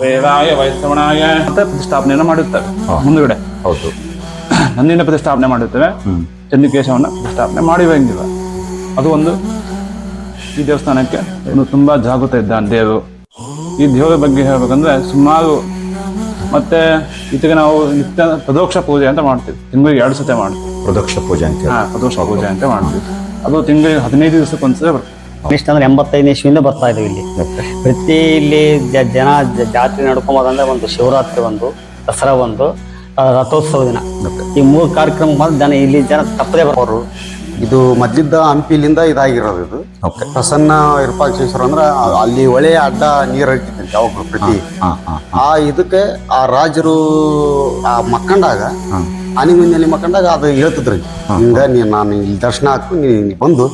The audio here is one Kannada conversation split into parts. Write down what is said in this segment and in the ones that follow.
ವೇದಾಯ ವೈಶ್ರವಣಾಯ ಅಂತ ಪ್ರತಿಷ್ಠಾಪನೆಯನ್ನು ಮಾಡುತ್ತವೆ ಮುಂದುಗಡೆ. ಹೌದು. ನಂದಿನ ಪ್ರತಿಷ್ಠಾಪನೆ ಮಾಡುತ್ತೇವೆ ಹ್ಮ್. ಚಂದ್ರಿಕೇಶವನ್ನ ಪ್ರತಿಷ್ಠಾಪನೆ ಮಾಡಿವಂಗಿಲ್ಲ ಅದು ಒಂದು ಈ ದೇವಸ್ಥಾನಕ್ಕೆ ಇನ್ನು ತುಂಬಾ ಜಾಗೃತ ಇದ್ದಾನೆ ದೇವರು. ಈ ದೇವರ ಬಗ್ಗೆ ಹೇಳ್ಬೇಕಂದ್ರೆ ಸುಮಾರು ಮತ್ತೆ ಇದಕ್ಕೆ ನಾವು ನಿತ್ಯ ಪ್ರದೋಕ್ಷ ಪೂಜೆ ಅಂತ ಮಾಡ್ತೀವಿ. ತಿಂಗಳಿಗೆ ಎರಡು ಸತಿ ಮಾಡ್ತೀವಿ. ಪ್ರದೋಕ್ಷ ಪೂಜೆ ಅಂತ ಹಾ ಪ್ರದೋಕ್ಷ ಪೂಜೆ ಅಂತ ಮಾಡ್ತೀವಿ. ಅದು ತಿಂಗಳಿಗೆ ಹದಿನೈದು ದಿವಸಕ್ಕೊಂದ್ಸಲ ಬರ್ತದೆ ಕನಿಷ್ಠ ಅಂದ್ರೆ ಎಂಬತ್ತೈದನೇ ಇಸ್ವಿಯಿಂದ ಬರ್ತಾ ಇದ್ದೀವಿ ಇಲ್ಲಿ. ಪ್ರತಿ ಇಲ್ಲಿ ಜ- ಜನ ಜ- ಜಾತ್ರೆ ನಡ್ಕೊಂಬೋದಂದ್ರೆ ಒಂದು ಶಿವರಾತ್ರಿ ಒಂದು ದಸರಾ ಒಂದು ಆ, ರಥೋತ್ಸವ ದಿನ. ಈ ಮೂರು ಕಾರ್ಯಕ್ರಮ ಮಾತ್ರ ಜನ ಇಲ್ಲಿ ಜನ ತಪ್ಪದೇ ಬರೋರು ಇದು ಮೊದ್ಲಿದ್ದ ಹಂಪಿಲಿಂದ ಇದಾಗಿರೋದು ಇದು. ಪ್ರಸನ್ನ ವಿರೂಪಾಕ್ಷೇಶ್ವರ ಅಂದ್ರ ಅಲ್ಲಿ ಒಳ್ಳೆ ಅಡ್ಡ ನೀರು ಹರಿತಿತ್ತಂತೆ ಯಾವಾಗ ಪ್ರತಿ. ಆ ಇದಕ್ಕೆ ಆ ರಾಜರು ಆ ಮಕ್ಕಂಡಾಗ ಆನಿ ಮುಂಜಾನೆ ಮಕ್ಕಂಡಾಗ ಅದು ಹೇಳ್ತಿದ್ರಿ. ಹಿಂಗ ನೀನ್ ನಾನು ಇಲ್ಲಿ ದರ್ಶನ ಹಾಕು ನೀನ್ ಇಲ್ಲಿ ಬಂದು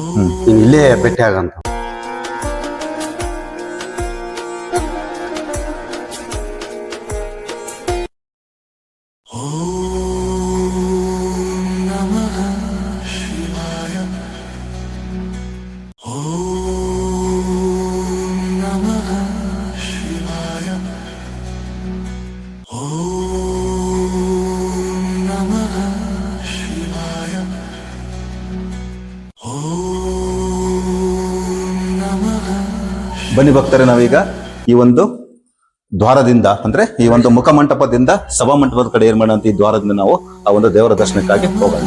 ನೀನ್ ಇಲ್ಲೇ ಭೇಟಿ ಆಗಂತ. ಬನ್ನಿ ಭಕ್ತರೆ, ನಾವೀಗ ಈ ಒಂದು ದ್ವಾರದಿಂದ, ಅಂದ್ರೆ ಈ ಒಂದು ಮುಖಮಂಟಪದಿಂದ ಸಭಾ ಮಂಟಪದ ಕಡೆ ಏನ್ ಮಾಡೋಣ ಈ ದ್ವಾರದಿಂದ ನಾವು ಆ ಒಂದು ದೇವರ ದರ್ಶನಕ್ಕಾಗಿ ಹೋಗೋಣ.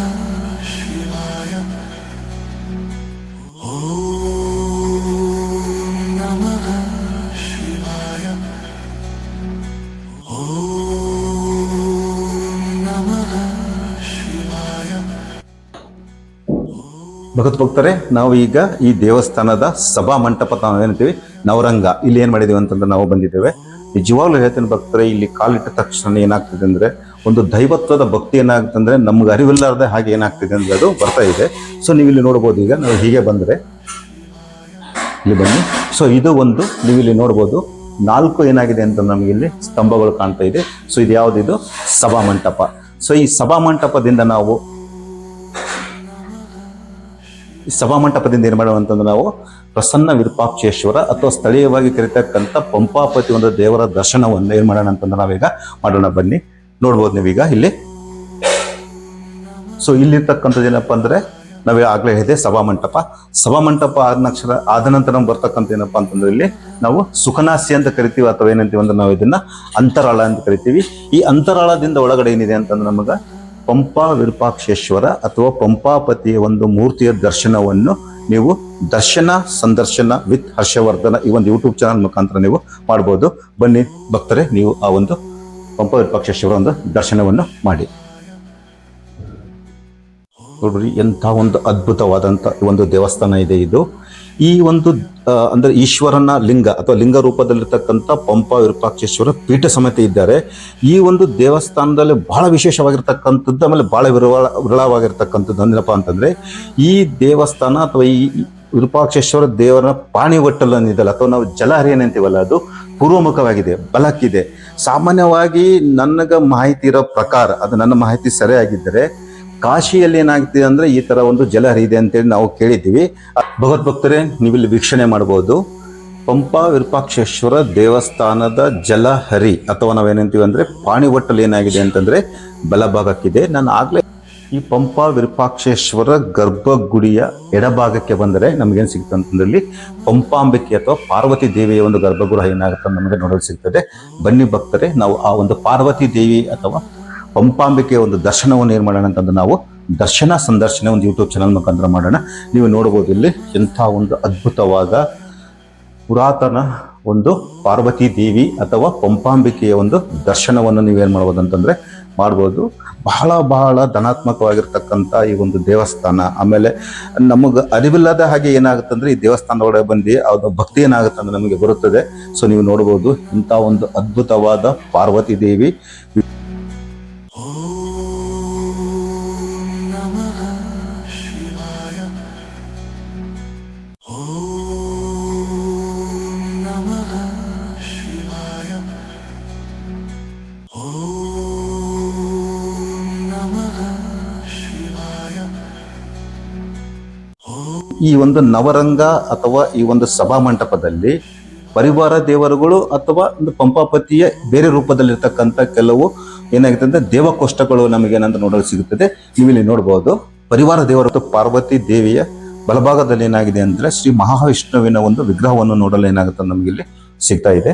ಭಗತ್ ಭಕ್ತರೆ ನಾವು ಈಗ ಈ ದೇವಸ್ಥಾನದ ಸಭಾ ಮಂಟಪ ನಾವು ಏನಂತೀವಿ? ನವರಂಗ. ಇಲ್ಲಿ ಏನ್ ಮಾಡಿದೀವಿ ಅಂತಂದ್ರೆ ನಾವು ಬಂದಿದ್ದೇವೆ. ನಿಜವಾಗ್ಲೂ ಹೇಳ್ತೇನೆ ಭಕ್ತರೆ, ಇಲ್ಲಿ ಕಾಲಿಟ್ಟ ತಕ್ಷಣ ಏನಾಗ್ತದೆ ಅಂದ್ರೆ, ಒಂದು ದೈವತ್ವದ ಭಕ್ತಿ ಏನಾಗುತ್ತೆ ಅಂದ್ರೆ ನಮ್ಗೆ ಅರಿವಿಲ್ಲಾರ್ದೆ ಹಾಗೆ ಏನಾಗ್ತಿದೆ ಅಂದ್ರೆ ಅದು ಬರ್ತಾ ಇದೆ. ಸೊ ನೀವು ಇಲ್ಲಿ ನೋಡ್ಬೋದು ಈಗ, ನಾವು ಹೀಗೆ ಬಂದ್ರೆ. ಇಲ್ಲಿ ಬನ್ನಿ. ಸೊ ಇದು ಒಂದು, ನೀವು ಇಲ್ಲಿ ನೋಡ್ಬೋದು. ನಾಲ್ಕು ಏನಾಗಿದೆ ಅಂತ ನಮಗೆ ಇಲ್ಲಿ ಸ್ತಂಭಗಳು ಕಾಣ್ತಾ ಇದೆ. ಸೊ ಇದು ಯಾವುದಿದು ಸಭಾ ಮಂಟಪ. ಸೊ ಈ ಸಭಾ ಮಂಟಪದಿಂದ ನಾವು ಈ ಸಭಾಮಂಟಪದಿಂದ ಏನು ಮಾಡುವಂತಂದ್ರೆ ನಾವು ಪ್ರಸನ್ನ ವಿರೂಪಾಕ್ಷೇಶ್ವರ ಅಥವಾ ಸ್ಥಳೀಯವಾಗಿ ಕರೀತಕ್ಕಂಥ ಪಂಪಾಪತಿ ಒಂದು ದೇವರ ದರ್ಶನವನ್ನು ಏನು ಮಾಡೋಣ ಅಂತಂದ್ರೆ ನಾವೀಗ ಮಾಡೋಣ ಬನ್ನಿ. ನೋಡ್ಬೋದು ನೀವೀಗ ಇಲ್ಲಿ. ಸೊ ಇಲ್ಲಿರ್ತಕ್ಕಂಥದ್ದು ಏನಪ್ಪ ಅಂದ್ರೆ ನಾವೇ ಆಗ್ಲೇ ಹೇಳಿದೆ ಸಭಾಮಂಟಪ ಸಭಾಮಂಟಪ ಆದ ನಕ್ಷರ ಆದ ನಂತರ ನಮ್ಗೆ ಬರ್ತಕ್ಕಂಥ ಏನಪ್ಪ ಅಂತಂದ್ರೆ ಇಲ್ಲಿ ನಾವು ಸುಖನಾಸಿ ಅಂತ ಕರಿತೀವಿ ಅಥವಾ ಏನಂತೀವಿ ಅಂದ್ರೆ ನಾವು ಇದನ್ನ ಅಂತರಾಳ ಅಂತ ಕರಿತೀವಿ. ಈ ಅಂತರಾಳದಿಂದ ಒಳಗಡೆ ಏನಿದೆ ಅಂತಂದ್ರೆ ನಮಗ ಪಂಪಾ ವಿರೂಪಾಕ್ಷೇಶ್ವರ ಅಥವಾ ಪಂಪಾಪತಿಯ ಒಂದು ಮೂರ್ತಿಯ ದರ್ಶನವನ್ನು ನೀವು ದರ್ಶನ, ಸಂದರ್ಶನ ವಿತ್ ಹರ್ಷವರ್ಧನ ಈ ಒಂದು ಯೂಟ್ಯೂಬ್ ಚಾನಲ್ ಮುಖಾಂತರ ನೀವು ಮಾಡ್ಬೋದು. ಬನ್ನಿ ಭಕ್ತರೆ, ನೀವು ಆ ಒಂದು ಪಂಪ ವಿರೂಪಾಕ್ಷೇಶ್ವರ ಒಂದು ದರ್ಶನವನ್ನು ಮಾಡಿ. ನೋಡ್ರಿ, ಎಂಥ ಒಂದು ಅದ್ಭುತವಾದಂಥ ಒಂದು ದೇವಸ್ಥಾನ ಇದೆ ಇದು. ಈ ಒಂದು ಅಂದ್ರೆ ಈಶ್ವರನ ಲಿಂಗ ಅಥವಾ ಲಿಂಗ ರೂಪದಲ್ಲಿರ್ತಕ್ಕಂಥ ಪಂಪ ವಿರೂಪಾಕ್ಷೇಶ್ವರ ಪೀಠ ಸಮೇತ ಇದ್ದಾರೆ. ಈ ಒಂದು ದೇವಸ್ಥಾನದಲ್ಲಿ ಬಹಳ ವಿಶೇಷವಾಗಿರ್ತಕ್ಕಂಥದ್ದು, ಆಮೇಲೆ ಬಹಳ ವಿರಳ, ವಿರಳವಾಗಿರ್ತಕ್ಕಂಥದ್ದು ಅಂದ್ರಪ್ಪ ಅಂತಂದ್ರೆ, ಈ ದೇವಸ್ಥಾನ ಅಥವಾ ಈ ವಿರೂಪಾಕ್ಷೇಶ್ವರ ದೇವರ ಪಾಣಿಗೊಟ್ಟಲು ಅಂದಿದಲ್ಲ ಅಥವಾ ನಾವು ಜಲಹರಿ ಏನಂತೀವಲ್ಲ ಅದು, ಪೂರ್ವಮುಖವಾಗಿದೆ, ಬಲಕ್ಕಿದೆ. ಸಾಮಾನ್ಯವಾಗಿ ನನಗೆ ಮಾಹಿತಿ ಇರೋ ಪ್ರಕಾರ, ಅದು ನನ್ನ ಮಾಹಿತಿ ಸರಿಯಾಗಿದ್ದರೆ ಕಾಶಿಯಲ್ಲಿ ಏನಾಗ್ತಿದೆ ಅಂದ್ರೆ ಈ ತರ ಒಂದು ಜಲಹರಿ ಇದೆ ಅಂತೇಳಿ ನಾವು ಕೇಳಿದ್ದೀವಿ. ಭಗವದ್ಭಕ್ತರೇ ನೀವಿಲ್ಲಿ ವೀಕ್ಷಣೆ ಮಾಡಬಹುದು ಪಂಪ ವಿರೂಪಾಕ್ಷೇಶ್ವರ ದೇವಸ್ಥಾನದ ಜಲಹರಿ, ಅಥವಾ ನಾವೇನಂತೀವಿ ಅಂದ್ರೆ ಪಾಣಿವಟ್ಟಲು ಏನಾಗಿದೆ ಅಂತಂದ್ರೆ ಬಲಭಾಗಕ್ಕಿದೆ. ನಾನು ಆಗ್ಲೇ ಈ ಪಂಪ ವಿರೂಪಾಕ್ಷೇಶ್ವರ ಗರ್ಭಗುಡಿಯ ಎಡಭಾಗಕ್ಕೆ ಬಂದರೆ ನಮಗೇನು ಸಿಗುತ್ತೆ ಇಲ್ಲಿ ಪಂಪಾಂಬಿಕೆ ಅಥವಾ ಪಾರ್ವತಿ ದೇವಿಯ ಒಂದು ಗರ್ಭಗೃಹ ಏನಾಗುತ್ತೆ ನಮಗೆ ನೋಡಲು ಸಿಗ್ತದೆ. ಬನ್ನಿ ಭಕ್ತರೆ, ನಾವು ಆ ಒಂದು ಪಾರ್ವತಿ ದೇವಿ ಅಥವಾ ಪಂಪಾಂಬಿಕೆಯ ಒಂದು ದರ್ಶನವನ್ನು ಏನು ಮಾಡೋಣ ಅಂತಂದ್ರೆ ನಾವು ದರ್ಶನ ಸಂದರ್ಶನ ಒಂದು ಯೂಟ್ಯೂಬ್ ಚಾನಲ್ ಮುಖಾಂತರ ಮಾಡೋಣ. ನೀವು ನೋಡ್ಬೋದು ಇಲ್ಲಿ ಎಂಥ ಒಂದು ಅದ್ಭುತವಾದ ಪುರಾತನ ಒಂದು ಪಾರ್ವತಿ ದೇವಿ ಅಥವಾ ಪಂಪಾಂಬಿಕೆಯ ಒಂದು ದರ್ಶನವನ್ನು ಏನು ಮಾಡ್ಬೋದು ಅಂತಂದ್ರೆ ಮಾಡ್ಬೋದು. ಬಹಳ ಬಹಳ ಧನಾತ್ಮಕವಾಗಿರ್ತಕ್ಕಂಥ ಈ ಒಂದು ದೇವಸ್ಥಾನ. ಆಮೇಲೆ ನಮಗೆ ಅರಿವಿಲ್ಲದ ಹಾಗೆ ಏನಾಗುತ್ತೆ ಅಂದ್ರೆ ಈ ದೇವಸ್ಥಾನ ಒಳಗೆ ಬಂದು ಅದು ಭಕ್ತಿ ಏನಾಗುತ್ತೆ ಅಂದ್ರೆ ನಮಗೆ ಬರುತ್ತದೆ. ಸೊ ನೀವು ನೋಡ್ಬೋದು ಇಂಥ ಒಂದು ಅದ್ಭುತವಾದ ಪಾರ್ವತಿ ದೇವಿ. ಈ ಒಂದು ನವರಂಗ ಅಥವಾ ಈ ಒಂದು ಸಭಾ ಮಂಟಪದಲ್ಲಿ ಪರಿವಾರ ದೇವರುಗಳು ಅಥವಾ ಒಂದು ಪಂಪಾಪತಿಯ ಬೇರೆ ರೂಪದಲ್ಲಿರ್ತಕ್ಕಂಥ ಕೆಲವು ಏನಾಗುತ್ತೆ ಅಂದ್ರೆ ದೇವಕೋಷ್ಟಗಳು ನಮಗೇನಂತ ನೋಡಲು ಸಿಗುತ್ತದೆ. ನೀವು ಇಲ್ಲಿ ನೋಡಬಹುದು ಪರಿವಾರ ದೇವರು ಪಾರ್ವತಿ ದೇವಿಯ ಬಲಭಾಗದಲ್ಲಿ ಏನಾಗಿದೆ ಅಂದ್ರೆ ಶ್ರೀ ಮಹಾವಿಷ್ಣುವಿನ ಒಂದು ವಿಗ್ರಹವನ್ನು ನೋಡಲು ಏನಾಗುತ್ತೆ ನಮಗಿಲ್ಲಿ ಸಿಗ್ತಾ ಇದೆ.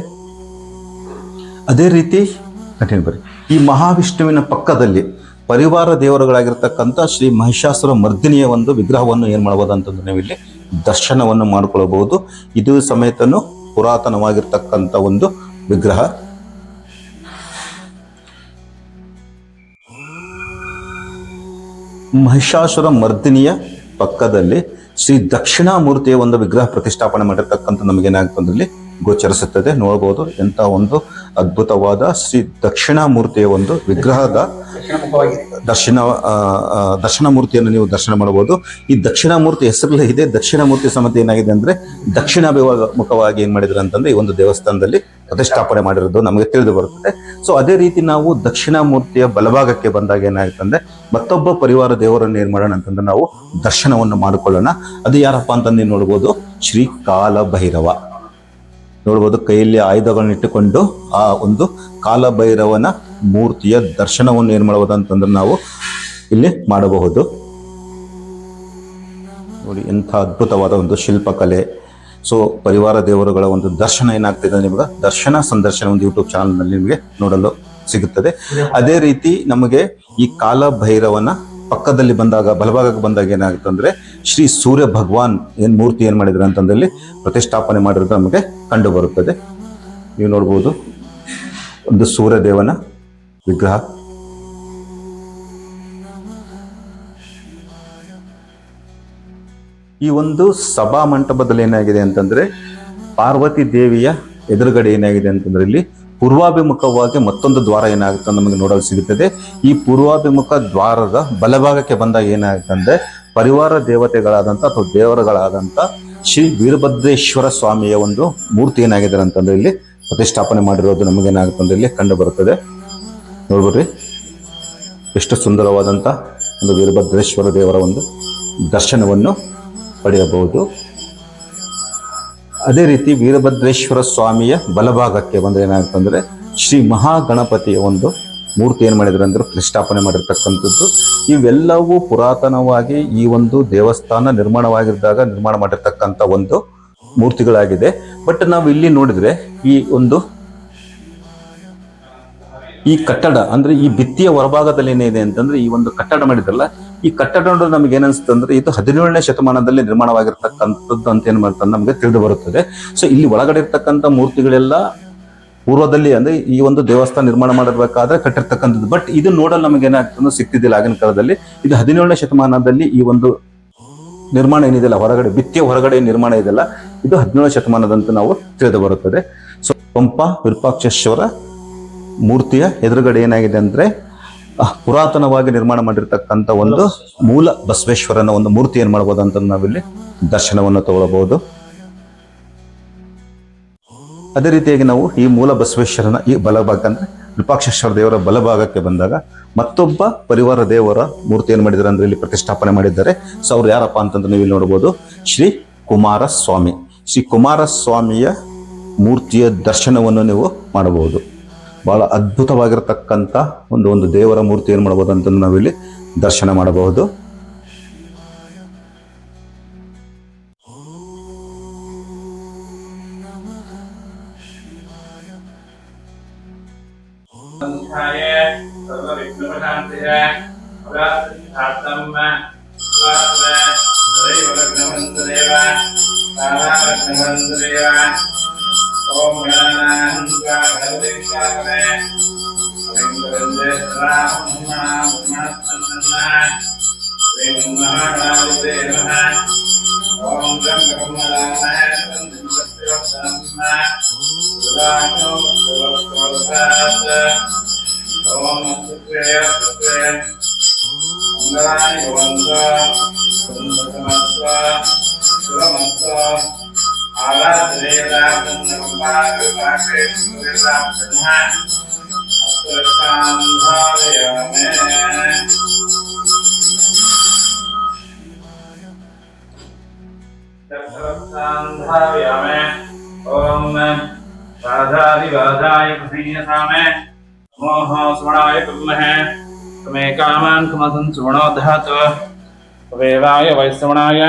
ಅದೇ ರೀತಿ, ಕಠಿಣ ಈ ಮಹಾವಿಷ್ಣುವಿನ ಪಕ್ಕದಲ್ಲಿ ಪರಿವಾರ ದೇವರುಗಳಾಗಿರ್ತಕ್ಕಂಥ ಶ್ರೀ ಮಹಿಷಾಸುರ ಮರ್ದಿನಿಯ ಒಂದು ವಿಗ್ರಹವನ್ನು ಏನು ಮಾಡಬಹುದು ಅಂತಂದ್ರೆ ಇಲ್ಲಿ ದರ್ಶನವನ್ನು ಮಾಡಿಕೊಳ್ಳಬಹುದು ಇದು ಸಮೇತನು ಪುರಾತನವಾಗಿರ್ತಕ್ಕಂಥ ಒಂದು ವಿಗ್ರಹ. ಮಹಿಷಾಸುರ ಮರ್ದಿನಿಯ ಪಕ್ಕದಲ್ಲಿ ಶ್ರೀ ದಕ್ಷಿಣಾಮೂರ್ತಿಯ ಒಂದು ವಿಗ್ರಹ ಪ್ರತಿಷ್ಠಾಪನೆ ಮಾಡಿರ್ತಕ್ಕಂಥ ನಮಗೇನಾಗ್ತದೆ ಇಲ್ಲಿ ಗೋಚರಿಸುತ್ತದೆ. ನೋಡಬಹುದು. ಎಂತ ಒಂದು ಅದ್ಭುತವಾದ ಶ್ರೀ ದಕ್ಷಿಣಾಮೂರ್ತಿಯ ಒಂದು ವಿಗ್ರಹದ ದರ್ಶನ ದರ್ಶನ ಮೂರ್ತಿಯನ್ನು ನೀವು ದರ್ಶನ ಮಾಡಬಹುದು. ಈ ದಕ್ಷಿಣ ಮೂರ್ತಿ ಹೆಸರಲ್ಲೇ ಇದೆ. ದಕ್ಷಿಣ ಮೂರ್ತಿ ಸಮೇತ ಏನಾಗಿದೆ ಅಂದ್ರೆ ದಕ್ಷಿಣ ಮುಖವಾಗಿ ಏನ್ ಮಾಡಿದ್ರು ಅಂತಂದ್ರೆ ಈ ಒಂದು ದೇವಸ್ಥಾನದಲ್ಲಿ ಪ್ರತಿಷ್ಠಾಪನೆ ಮಾಡಿರೋದು ನಮಗೆ ತಿಳಿದು ಬರುತ್ತದೆ. ಸೊ ಅದೇ ರೀತಿ ನಾವು ದಕ್ಷಿಣ ಮೂರ್ತಿಯ ಬಲಭಾಗಕ್ಕೆ ಬಂದಾಗ ಏನಾಗುತ್ತೆ ಮತ್ತೊಬ್ಬ ಪರಿವಾರ ದೇವರನ್ನು ಏನ್ ಮಾಡೋಣ ಅಂತಂದ್ರೆ ನಾವು ದರ್ಶನವನ್ನು ಮಾಡಿಕೊಳ್ಳೋಣ. ಅದು ಯಾರಪ್ಪ ಅಂತಂದು ನೋಡ್ಬೋದು. ಶ್ರೀ ಕಾಲ ಭೈರವ ನೋಡ್ಬೋದು ಕೈಯಲ್ಲಿ ಆಯುಧಗಳನ್ನ ಇಟ್ಟುಕೊಂಡು ಆ ಒಂದು ಕಾಲಭೈರವನ ಮೂರ್ತಿಯ ದರ್ಶನವನ್ನು ಏನ್ ಮಾಡಬಹುದು ಅಂತಂದ್ರೆ ನಾವು ಇಲ್ಲಿ ಮಾಡಬಹುದು. ನೋಡಿ, ಎಂಥ ಅದ್ಭುತವಾದ ಒಂದು ಶಿಲ್ಪಕಲೆ. ಸೊ ಪರಿವಾರ ದೇವರುಗಳ ಒಂದು ದರ್ಶನ ಏನಾಗ್ತಿದೆ ನಿಮಗೆ ದರ್ಶನ ಸಂದರ್ಶನ ಒಂದು ಯೂಟ್ಯೂಬ್ ಚಾನಲ್ನಲ್ಲಿ ನಿಮಗೆ ನೋಡಲು ಸಿಗುತ್ತದೆ. ಅದೇ ರೀತಿ ನಮಗೆ ಈ ಕಾಲಭೈರವನ ಪಕ್ಕದಲ್ಲಿ ಬಂದಾಗ, ಬಲಭಾಗಕ್ಕೆ ಬಂದಾಗ ಏನಾಗುತ್ತೆ ಅಂದರೆ, ಶ್ರೀ ಸೂರ್ಯ ಭಗವಾನ್ ಏನು ಮೂರ್ತಿ ಏನು ಮಾಡಿದ್ರು ಅಂತಂದಲ್ಲಿ ಪ್ರತಿಷ್ಠಾಪನೆ ಮಾಡಿರೋದು ನಮಗೆ ಕಂಡು ಬರುತ್ತದೆ. ನೀವು ನೋಡ್ಬೋದು. ಒಂದು ಸೂರ್ಯ ದೇವನ ವಿಗ್ರಹ. ಈ ಒಂದು ಸಭಾ ಮಂಟಪದಲ್ಲಿ ಏನಾಗಿದೆ ಅಂತಂದರೆ, ಪಾರ್ವತಿ ದೇವಿಯ ಎದುರುಗಡೆ ಏನಾಗಿದೆ ಅಂತಂದ್ರೆ ಇಲ್ಲಿ ಪೂರ್ವಾಭಿಮುಖವಾಗಿ ಮತ್ತೊಂದು ದ್ವಾರ ಏನಾಗುತ್ತೆ ನಮಗೆ ನೋಡಲು ಸಿಗುತ್ತದೆ. ಈ ಪೂರ್ವಾಭಿಮುಖ ದ್ವಾರದ ಬಲಭಾಗಕ್ಕೆ ಬಂದಾಗ ಏನಾಗುತ್ತೆ ಅಂದ್ರೆ ಪರಿವಾರ ದೇವತೆಗಳಾದಂಥ ಅಥವಾ ದೇವರುಗಳಾದಂಥ ಶ್ರೀ ವೀರಭದ್ರೇಶ್ವರ ಸ್ವಾಮಿಯ ಒಂದು ಮೂರ್ತಿ ಏನಾಗಿದೆ ಅಂತಂದ್ರೆ ಇಲ್ಲಿ ಪ್ರತಿಷ್ಠಾಪನೆ ಮಾಡಿರೋದು ನಮಗೇನಾಗುತ್ತೆ ಅಂದ್ರೆ ಇಲ್ಲಿ ಕಂಡು ಬರುತ್ತದೆ. ನೋಡ್ಬಿಡ್ರಿ. ಎಷ್ಟು ಸುಂದರವಾದಂಥ ಒಂದು ವೀರಭದ್ರೇಶ್ವರ ದೇವರ ಒಂದು ದರ್ಶನವನ್ನು ಪಡೆಯಬಹುದು. ಅದೇ ರೀತಿ ವೀರಭದ್ರೇಶ್ವರ ಸ್ವಾಮಿಯ ಬಲಭಾಗಕ್ಕೆ ಬಂದರೆ ಏನಾಗ್ತಂದ್ರೆ ಶ್ರೀ ಮಹಾಗಣಪತಿಯ ಒಂದು ಮೂರ್ತಿ ಏನು ಮಾಡಿದ್ರು ಅಂದ್ರೆ ಪ್ರತಿಷ್ಠಾಪನೆ ಮಾಡಿರ್ತಕ್ಕಂಥದ್ದು. ಇವೆಲ್ಲವೂ ಪುರಾತನವಾಗಿ ಈ ಒಂದು ದೇವಸ್ಥಾನ ನಿರ್ಮಾಣವಾಗಿದ್ದಾಗ ನಿರ್ಮಾಣ ಮಾಡಿರ್ತಕ್ಕಂಥ ಒಂದು ಮೂರ್ತಿಗಳಾಗಿದೆ. ಬಟ್ ನಾವು ಇಲ್ಲಿ ನೋಡಿದ್ರೆ ಈ ಒಂದು ಈ ಕಟ್ಟಡ ಅಂದ್ರೆ ಈ ಭಿತ್ತಿಯ ಹೊರಭಾಗದಲ್ಲಿ ಏನಿದೆ ಅಂತಂದ್ರೆ ಈ ಒಂದು ಕಟ್ಟಡ ಮಾಡಿದ್ರಲ್ಲ ಈ ಕಟ್ಟಡ ನೋಡಿದ್ರೆ ನಮ್ಗೆ ಅಂದ್ರೆ ಇದು ಹದಿನೇಳನೇ ಶತಮಾನದಲ್ಲಿ ನಿರ್ಮಾಣವಾಗಿರ್ತಕ್ಕಂಥದ್ದು ಅಂತ ಏನ್ ಮಾಡ್ತಾರೆ ನಮಗೆ ತಿಳಿದು ಬರುತ್ತದೆ. ಸೊ ಇಲ್ಲಿ ಒಳಗಡೆ ಇರ್ತಕ್ಕಂಥ ಮೂರ್ತಿಗಳೆಲ್ಲ ಪೂರ್ವದಲ್ಲಿ ಅಂದ್ರೆ ಈ ಒಂದು ದೇವಸ್ಥಾನ ನಿರ್ಮಾಣ ಮಾಡಬೇಕಾದ್ರೆ ಕಟ್ಟಿರ್ತಕ್ಕಂಥದ್ದು. ಬಟ್ ಇದು ನೋಡಲು ನಮಗೆ ಏನಾಗ್ತದೆ ಸಿಕ್ತಿದ್ದಿಲ್ಲ ಆಗಿನ ಕಾಲದಲ್ಲಿ. ಇದು ಹದಿನೇಳನೇ ಶತಮಾನದಲ್ಲಿ ಈ ಒಂದು ನಿರ್ಮಾಣ ಏನಿದೆಯಲ್ಲ ಹೊರಗಡೆ, ಭಿತ್ತಿಯ ಹೊರಗಡೆ ನಿರ್ಮಾಣ ಇದೆಯಲ್ಲ ಇದು ಹದಿನೇಳನೇ ಶತಮಾನದಂತ ನಾವು ತಿಳಿದು ಬರುತ್ತದೆ. ಸೊ ಪಂಪ ವಿರೂಪಾಕ್ಷೇಶ್ವರ ಮೂರ್ತಿಯ ಎದುರುಗಡೆ ಏನಾಗಿದೆ ಅಂದ್ರೆ ಪುರಾತನವಾಗಿ ನಿರ್ಮಾಣ ಮಾಡಿರ್ತಕ್ಕಂಥ ಒಂದು ಮೂಲ ಬಸವೇಶ್ವರನ ಒಂದು ಮೂರ್ತಿ ಏನ್ ಮಾಡ್ಬೋದು ಅಂತ ನಾವಿಲ್ಲಿ ದರ್ಶನವನ್ನು ತಗೊಳ್ಬಹುದು. ಅದೇ ರೀತಿಯಾಗಿ ನಾವು ಈ ಮೂಲ ಬಸವೇಶ್ವರನ ಈ ಬಲಭಾಗ ಅಂದ್ರೆ ವಿಪಾಕ್ಷೇಶ್ವರ ದೇವರ ಬಲಭಾಗಕ್ಕೆ ಬಂದಾಗ ಮತ್ತೊಬ್ಬ ಪರಿವಾರ ದೇವರ ಮೂರ್ತಿ ಏನ್ ಮಾಡಿದ್ದಾರೆ ಅಂದ್ರೆ ಇಲ್ಲಿ ಪ್ರತಿಷ್ಠಾಪನೆ ಮಾಡಿದ್ದಾರೆ. ಸೊ ಅವ್ರು ಯಾರಪ್ಪ ಅಂತಂದ್ರೆ ನೀವು ಇಲ್ಲಿ ನೋಡಬಹುದು ಶ್ರೀ ಕುಮಾರಸ್ವಾಮಿ. ಶ್ರೀ ಕುಮಾರಸ್ವಾಮಿಯ ಮೂರ್ತಿಯ ದರ್ಶನವನ್ನು ನೀವು ಮಾಡಬಹುದು. ಬಹಳ ಅದ್ಭುತವಾಗಿರತಕ್ಕಂಥ ಒಂದು ಒಂದು ದೇವರ ಮೂರ್ತಿ ಏನು ಮಾಡಬಹುದು ಅಂತ ನಾವಿಲ್ಲಿ ದರ್ಶನ ಮಾಡಬಹುದು. ओम Thank you. การการเป็นเวลาสัญญาเกิดตามทาเรียแม่จะเกิดตามทาเรียแม่องค์ชาชาธิบาชายพระสิงห์สามแม่โมหะสวรายปมแห่ตเมกามันขมสันสุวรรณดัตเววายวัยสวราย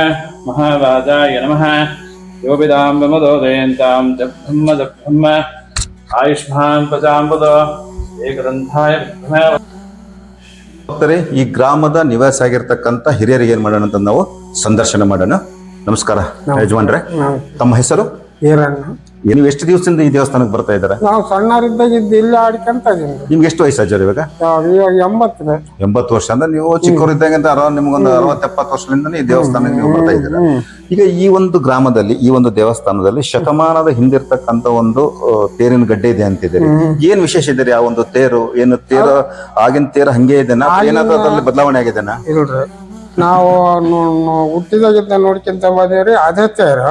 มหาบาจายนมหา महावादाय नमः योबिदां विमुदोदयन्तां जब्रह्म जब्रह्म आयुष्मान् प्रजाम्बुद एकदन्ताय विद्महे ಭಕ್ತರೇ ಈ ಗ್ರಾಮದ ನಿವಾಸ ಆಗಿರ್ತಕ್ಕಂಥ ಹಿರಿಯರಿಗೆ ಏನ್ ಮಾಡೋಣ ಅಂತ ನಾವು ಸಂದರ್ಶನ ಮಾಡೋಣ ನಮಸ್ಕಾರ ಯಜಮಾನ್ರೆ ತಮ್ಮ ಹೆಸರು ಈರಣ್ಣ ನೀವು ಎಷ್ಟು ದಿವಸದಿಂದ ಈ ದೇವಸ್ಥಾನಕ್ಕೆ ಬರ್ತಾ ಇದ್ದಾರೆ? ನಾವು ಸಣ್ಣವರಿದ್ದಾಗ ಇದ್ದು ಇಲ್ಲಿ ಆಡ್ಕೊಂತ ನಿಮ್ಗೆ ಎಷ್ಟು ವಯಸ್ಸು ಅಜ್ಜರು ಇವಾಗ? ಇವಾಗ ಎಂಬತ್ತಿದೆ ಎಂಬತ್ತು ವರ್ಷ. ಅಂದ್ರೆ ನೀವು ಚಿಕ್ಕವರಿದ್ದಾಗ ಅಂತ ಅರವ ನಿಮ್ಗೊಂದು ಅರವತ್ತು ಎಪ್ಪತ್ತು ವರ್ಷದಿಂದ ಈ ದೇವಸ್ಥಾನಕ್ಕೆ ನೀವು ಬರ್ತಾ ಇದ್ದೀರಾ? ಈಗ ಈ ಒಂದು ಗ್ರಾಮದಲ್ಲಿ ಈ ಒಂದು ದೇವಸ್ಥಾನದಲ್ಲಿ ಶತಮಾನದ ಹಿಂದಿರ್ತಕ್ಕಂಥ ಒಂದು ತೇರಿನ ಗಡ್ಡೆ ಇದೆ ಅಂತಿದ್ದೀರಿ. ಏನ್ ವಿಶೇಷ ಇದೆ ಆ ಒಂದು ತೇರು? ಏನು ತೇರು ಆಗಿನ ತೇರು ಹಂಗೆ ಇದೆನಾ ಏನಾದ್ರೂ ಅದ್ರಲ್ಲಿ ಬದಲಾವಣೆ ಆಗಿದೆನಾ? ನಾವು ಹುಟ್ಟಿದಾಗಿದ್ದ ನೋಡ್ಕೊಂತ ಬಂದೇವ್ರಿ ಅದೇ ತೇರು.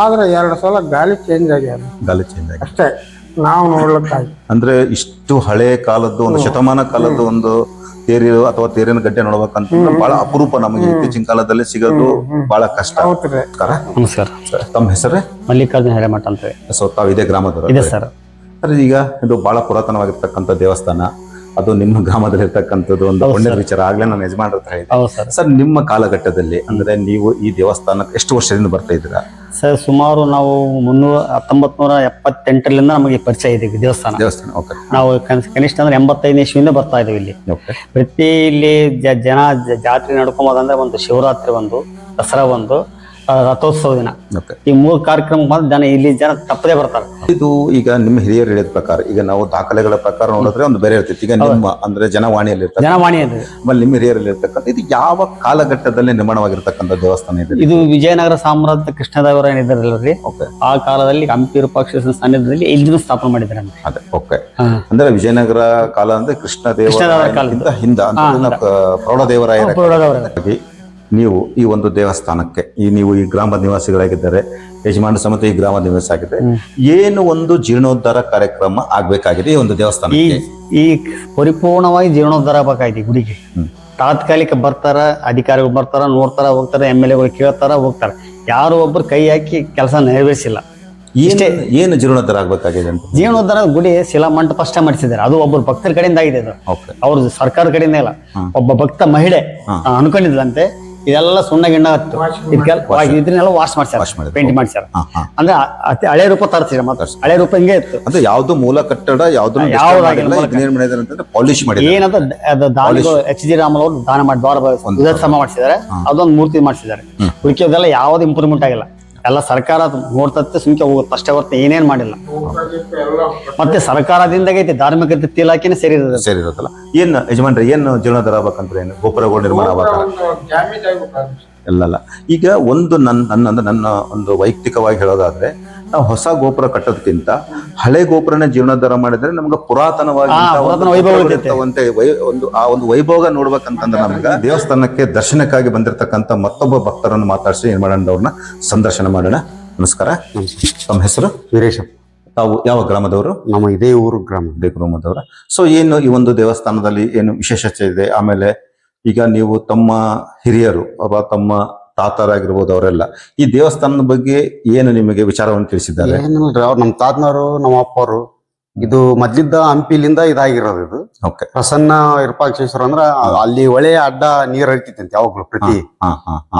ಆದ್ರೆ ಎರಡು ಸಲ ಗಾಳಿ ಚೇಂಜ್ ಆಗ್ಯಾರ ಗಾಳಿ ಚೇಂಜ್ ಆಗಿ. ಅಷ್ಟೇ ನಾವು ನೋಡ್ಲಿಕ್ಕಾಗಿ ಅಂದ್ರೆ ಇಷ್ಟು ಹಳೆ ಕಾಲದ್ದು ಒಂದು ಶತಮಾನ ಕಾಲದ್ದು ಒಂದು ತೇರಿ ಅಥವಾ ತೇರಿನ ಗಡ್ಡೆ ನೋಡ್ಬೇಕಂತಂದ್ರೆ ಬಹಳ ಅಪರೂಪ ನಮಗೆ ಇತ್ತೀಚಿನ ಕಾಲದಲ್ಲಿ ಸಿಗೋದು ಬಹಳ ಕಷ್ಟ. ನಮಸ್ಕಾರ. ತಮ್ಮ ಹೆಸರೇ? ಮಲ್ಲಿಕಾರ್ಜುನ ಹಿರೇಮಠ ಅಂತ ಸೊ ತಾವು ಇದೇ ಗ್ರಾಮದವರು ಇದೆ ಸರ್. ಸರ್ ಈಗ ಇದು ಬಹಳ ಪುರಾತನವಾಗಿರ್ತಕ್ಕಂಥ ದೇವಸ್ಥಾನ. ಅದು ನಿಮ್ಮ ಗ್ರಾಮದಲ್ಲಿ ಇರ್ತಕ್ಕಂಥದ್ದು ಒಂದು ಒಳ್ಳೆ. ವಿಚಾರ. ಆಗ್ಲೇ ನಾನು ಯಜಮಾನ್ರ ಹತ್ರ ಸರ್. ಸರ್ ನಿಮ್ಮ ಕಾಲಘಟ್ಟದಲ್ಲಿ ಅಂದ್ರೆ ನೀವು ಈ ದೇವಸ್ಥಾನಕ್ಕೆ ಎಷ್ಟು ವರ್ಷದಿಂದ ಬರ್ತಾ ಇದ್ದೀರಾ? ಸರ್ ಸುಮಾರು ನಾವು ಮುನ್ನೂರ ಹತ್ತೊಂಬತ್ ನೂರ ಎಪ್ಪತ್ತೆಂಟರಿಂದ ನಮಗೆ ಪರಿಚಯ ಇದೆ ದೇವಸ್ಥಾನ. ದೇವಸ್ಥಾನ ಓಕೆ. ನಾವು ಕನ್- ಕನಿಷ್ಠ ಅಂದ್ರೆ ಎಂಬತ್ತೈದನೇ ಇಸ್ವಿಯಿಂದ ಬರ್ತಾ ಇದೀವಿ ಇಲ್ಲಿ. ಪ್ರತಿ ಇಲ್ಲಿ ಜನ ಜಾತ್ರೆ ನಡ್ಕೊಂಬೋದಂದ್ರೆ ಒಂದು ಶಿವರಾತ್ರಿ ಒಂದು ದಸರಾ ಒಂದು. ರಥೋತ್ಸವ ದಿನ. ಈ ಮೂರು ಕಾರ್ಯಕ್ರಮ ಬಂದು ಜನ ಇಲ್ಲಿ ಜನ ತಪ್ಪದೇ ಬರ್ತಾರೆ. ಇದು ಈಗ ನಿಮ್ಮ ಹಿರಿಯರು ಹೇಳಿದ ಪ್ರಕಾರ ಈಗ ನಾವು ದಾಖಲೆಗಳ ಪ್ರಕಾರ ನೋಡಿದ್ರೆ ಒಂದು ಬೇರೆ ಇರ್ತೈತಿ. ಈಗ ನಿಮ್ಮ ಅಂದ್ರೆ ಜನವಾಣಿಯಲ್ಲಿ ಜನವಾಣಿಯಲ್ಲಿ. ಆಮೇಲೆ ನಿಮ್ಮ ಹಿರಿಯರಲ್ಲಿ ಇರ್ತಕ್ಕಂಥ ಇದು ಯಾವ ಕಾಲಘಟ್ಟದಲ್ಲಿ ನಿರ್ಮಾಣವಾಗಿರ್ತಕ್ಕಂಥ ದೇವಸ್ಥಾನ ಇದೆ? ಇದು ವಿಜಯನಗರ ಸಾಮ್ರಾಜ್ಯ ಕೃಷ್ಣದೇವರ ಏನಿದ್ದಾರಲ್ರಿ ಓಕೆ ಆ ಕಾಲದಲ್ಲಿ ಹಂಪಿ ವಿರೂಪಾಕ್ಷ ಸಾನ್ನಿಧ್ಯದಲ್ಲಿ ಇಲ್ಲಿ ಸ್ಥಾಪನೆ ಮಾಡಿದ್ದಾರೆ ಅದೇ ಓಕೆ ಅಂದ್ರೆ ವಿಜಯನಗರ ಕಾಲ ಅಂದ್ರೆ ಕೃಷ್ಣ ಕೃಷ್ಣದೇವರ ಪ್ರೌಢದೇವರ ಹಿಂದ ಅಂತ ನೀವು ಈ ಒಂದು ದೇವಸ್ಥಾನಕ್ಕೆ ಈ ನೀವು ಈ ಗ್ರಾಮ ನಿವಾಸಿಗಳಾಗಿದ್ದಾರೆ ಯಜಮಾನ ಸಮೇತ ಈ ಗ್ರಾಮ ನಿವಾಸ ಆಗಿದೆ ಏನು ಒಂದು ಜೀರ್ಣೋದ್ಧಾರ ಕಾರ್ಯಕ್ರಮ ಆಗ್ಬೇಕಾಗಿದೆ ಈ ಒಂದು ದೇವಸ್ಥಾನ ಈ ಪರಿಪೂರ್ಣವಾಗಿ ಜೀರ್ಣೋದ್ಧಾರ ಈ ಗುಡಿಗೆ. ತಾತ್ಕಾಲಿಕ ಬರ್ತಾರ ಅಧಿಕಾರಿಗಳು ಬರ್ತಾರ ನೋಡ್ತಾರ ಹೋಗ್ತಾರ ಎಂ ಎಲ್ ಎಗಳು ಕೇಳ್ತಾರ ಹೋಗ್ತಾರ. ಯಾರು ಒಬ್ರು ಕೈ ಹಾಕಿ ಕೆಲಸ ನೆರವೇರಿಸಿಲ್ಲ. ಇಷ್ಟೇ. ಏನು ಜೀರ್ಣೋದ್ಧಾರ ಆಗ್ಬೇಕಾಗಿದೆ ಅಂತ? ಜೀರ್ಣೋದ್ಧಾರ ಗುಡಿ ಶಿಲಾ ಮಂಟಪ ಅಷ್ಟೇ ಮಾಡಿಸಿದ್ದಾರೆ. ಅದು ಒಬ್ಬರು ಭಕ್ತರ ಕಡೆಯಿಂದ ಆಗಿದೆ ಅದು. ಅವ್ರದ್ದು ಸರ್ಕಾರ ಕಡೆಯಿಂದ ಇಲ್ಲ. ಒಬ್ಬ ಭಕ್ತ ಮಹಿಳೆ. ಅನ್ಕೊಂಡಿದ್ಲಂತೆ. ಇದೆಲ್ಲ ಸುಣ್ಣ ಗಿಣ್ಣ ಹತ್ತು. ಇದಕ್ಕೆಲ್ಲ ಇದನ್ನೆಲ್ಲ ವಾಶ್ Wash ಮಾಡ್ಸ್ಯಾರ. ಮಾಡಿದ್ರು. ಪೇಂಟ್ ಮಾಡ್ಸ್ಯಾರ. ಹಾ ಹಾ. ಅಂದ್ರೆ ಅತಿ ಹಳೆ ರೂಪ ತರ್ಸಿರ ಮತ್ತೆ. ಹಳೆ ರೂಪ ಹಿಂಗೆ ಇತ್ತು. ಅಂದ್ರೆ ಯಾವ್ದು ಮೂಲ ಕಟ್ಟಡ ಯಾವ್ದು ಯಾವ್ದಾಗಿಲ್ಲ, ಮೂಲ ಇದನ್ನೇನ್ ಮಾಡಿದಾರೆ ಅಂತಂದ್ರೆ ಪಾಲಿಶ್ ಮಾಡಿದ್ದಾರೆ. ಏನಂತ ದಾನಿಗಳು ಎಚ್ ಜಿ ರಾಮಲ್ ಅವರು ದಾನ ಮಾಡಿ ದ್ವಾರ ಉದಯಸಮ ಮಾಡಿಸಿದ್ದಾರೆ. ಅದೊಂದು ಮೂರ್ತಿ ಮಾಡಿಸಿದ್ದಾರೆ. ಉಳಿಕೆದೆಲ್ಲ ಯಾವ್ದು ಇಂಪ್ರೂವ್ಮೆಂಟ್ ಆಗಿಲ್ಲ. ಎಲ್ಲ ಸರ್ಕಾರ ನೋಡ್ತತ್ತೆ ಸುಮ್ಕೆ ಹೋಗುತ್ತೆ. ಅಷ್ಟೇ ಹೊರತು ಏನೇನ್ ಮಾಡಿಲ್ಲ. ಮತ್ತೆ ಸರ್ಕಾರದಿಂದ ಐತಿ ಧಾರ್ಮಿಕ ದತ್ತಿ ಇಲಾಖೆನೇ ಸೇರಿದೆ ಸೇರಿ ಇರುತ್ತಲ್ಲ ಏನು ಯಜಮಾನ್ರೆ ಏನು ಜೀರ್ಣೋದ್ಧಾರ ಆಗ್ಬೇಕಂದ್ರೆ ಏನು? ಗೋಪುರಗಳು ನಿರ್ಮಾಣ ಆಗ್ಬೇಕು? ಎಲ್ಲ ಎಲ್ಲಲ್ಲ ಈಗ ಒಂದು ನನ್ನ ನನ್ನ ಅಂದ್ರೆ ನನ್ನ ಒಂದು ವೈಯಕ್ತಿಕವಾಗಿ ಹೇಳೋದಾದ್ರೆ ನಾವು ಹೊಸ ಗೋಪುರ ಕಟ್ಟೋದಕ್ಕಿಂತ ಹಳೆ ಗೋಪುರನ ಜೀವನೋದ್ಧಾರ ಮಾಡಿದ್ರೆ ನಮ್ಗೆ ಪುರಾತನವಾಗಿ ಒಂದು ಆ ಒಂದು ವೈಭೋಗ ನೋಡ್ಬೇಕಂತಂದ್ರೆ ನಮ್ಗೆ ದೇವಸ್ಥಾನಕ್ಕೆ ದರ್ಶನಕ್ಕಾಗಿ ಬಂದಿರತಕ್ಕಂತ ಮತ್ತೊಬ್ಬ ಭಕ್ತರನ್ನು ಮಾತಾಡಿಸಿ ಏನ್ ಮಾಡೋಣ ಅವ್ರನ್ನ ಸಂದರ್ಶನ ಮಾಡೋಣ. ನಮಸ್ಕಾರ. ತಮ್ಮ ಹೆಸರು? ವೀರೇಶ. ತಾವು ಯಾವ ಗ್ರಾಮದವರು? ನಮ್ಮ ಇದೇ ಊರು ಗ್ರಾಮ. ಇದೇ ಗ್ರಾಮದವರ. ಸೊ ಏನು ಈ ಒಂದು ದೇವಸ್ಥಾನದಲ್ಲಿ ಏನು ವಿಶೇಷತೆ ಇದೆ? ಆಮೇಲೆ ಈಗ ನೀವು ತಮ್ಮ ಹಿರಿಯರು ಅಥವಾ ತಮ್ಮ ತಾತರಾಗಿರ್ಬೋದು ಅವರೆಲ್ಲ ಈ ದೇವಸ್ಥಾನದ ಬಗ್ಗೆ ಏನು ನಿಮಗೆ ವಿಚಾರವನ್ನು ತಿಳಿಸಿದ್ದಾರೆ? ಏನಿಲ್ರಿ ಅವ್ರು ನಮ್ಮ ತಾತನವರು ನಮ್ಮ ಅಪ್ಪರು ಇದು ಮೊದ್ಲಿದ್ದ ಹಂಪಿಲಿಂದ ಇದಾಗಿರೋದು ಇದು. ಓಕೆ. ಪ್ರಸನ್ನ ವಿರೂಪಾಕ್ಷೇಶ್ವರ ಅಂದ್ರ ಅಲ್ಲಿ ಒಳ್ಳೆ ಅಡ್ಡ ನೀರ್ ಹರಿತಿತ್ತಂತೆ ಯಾವಾಗ್ಲೂ ಪ್ರತಿ.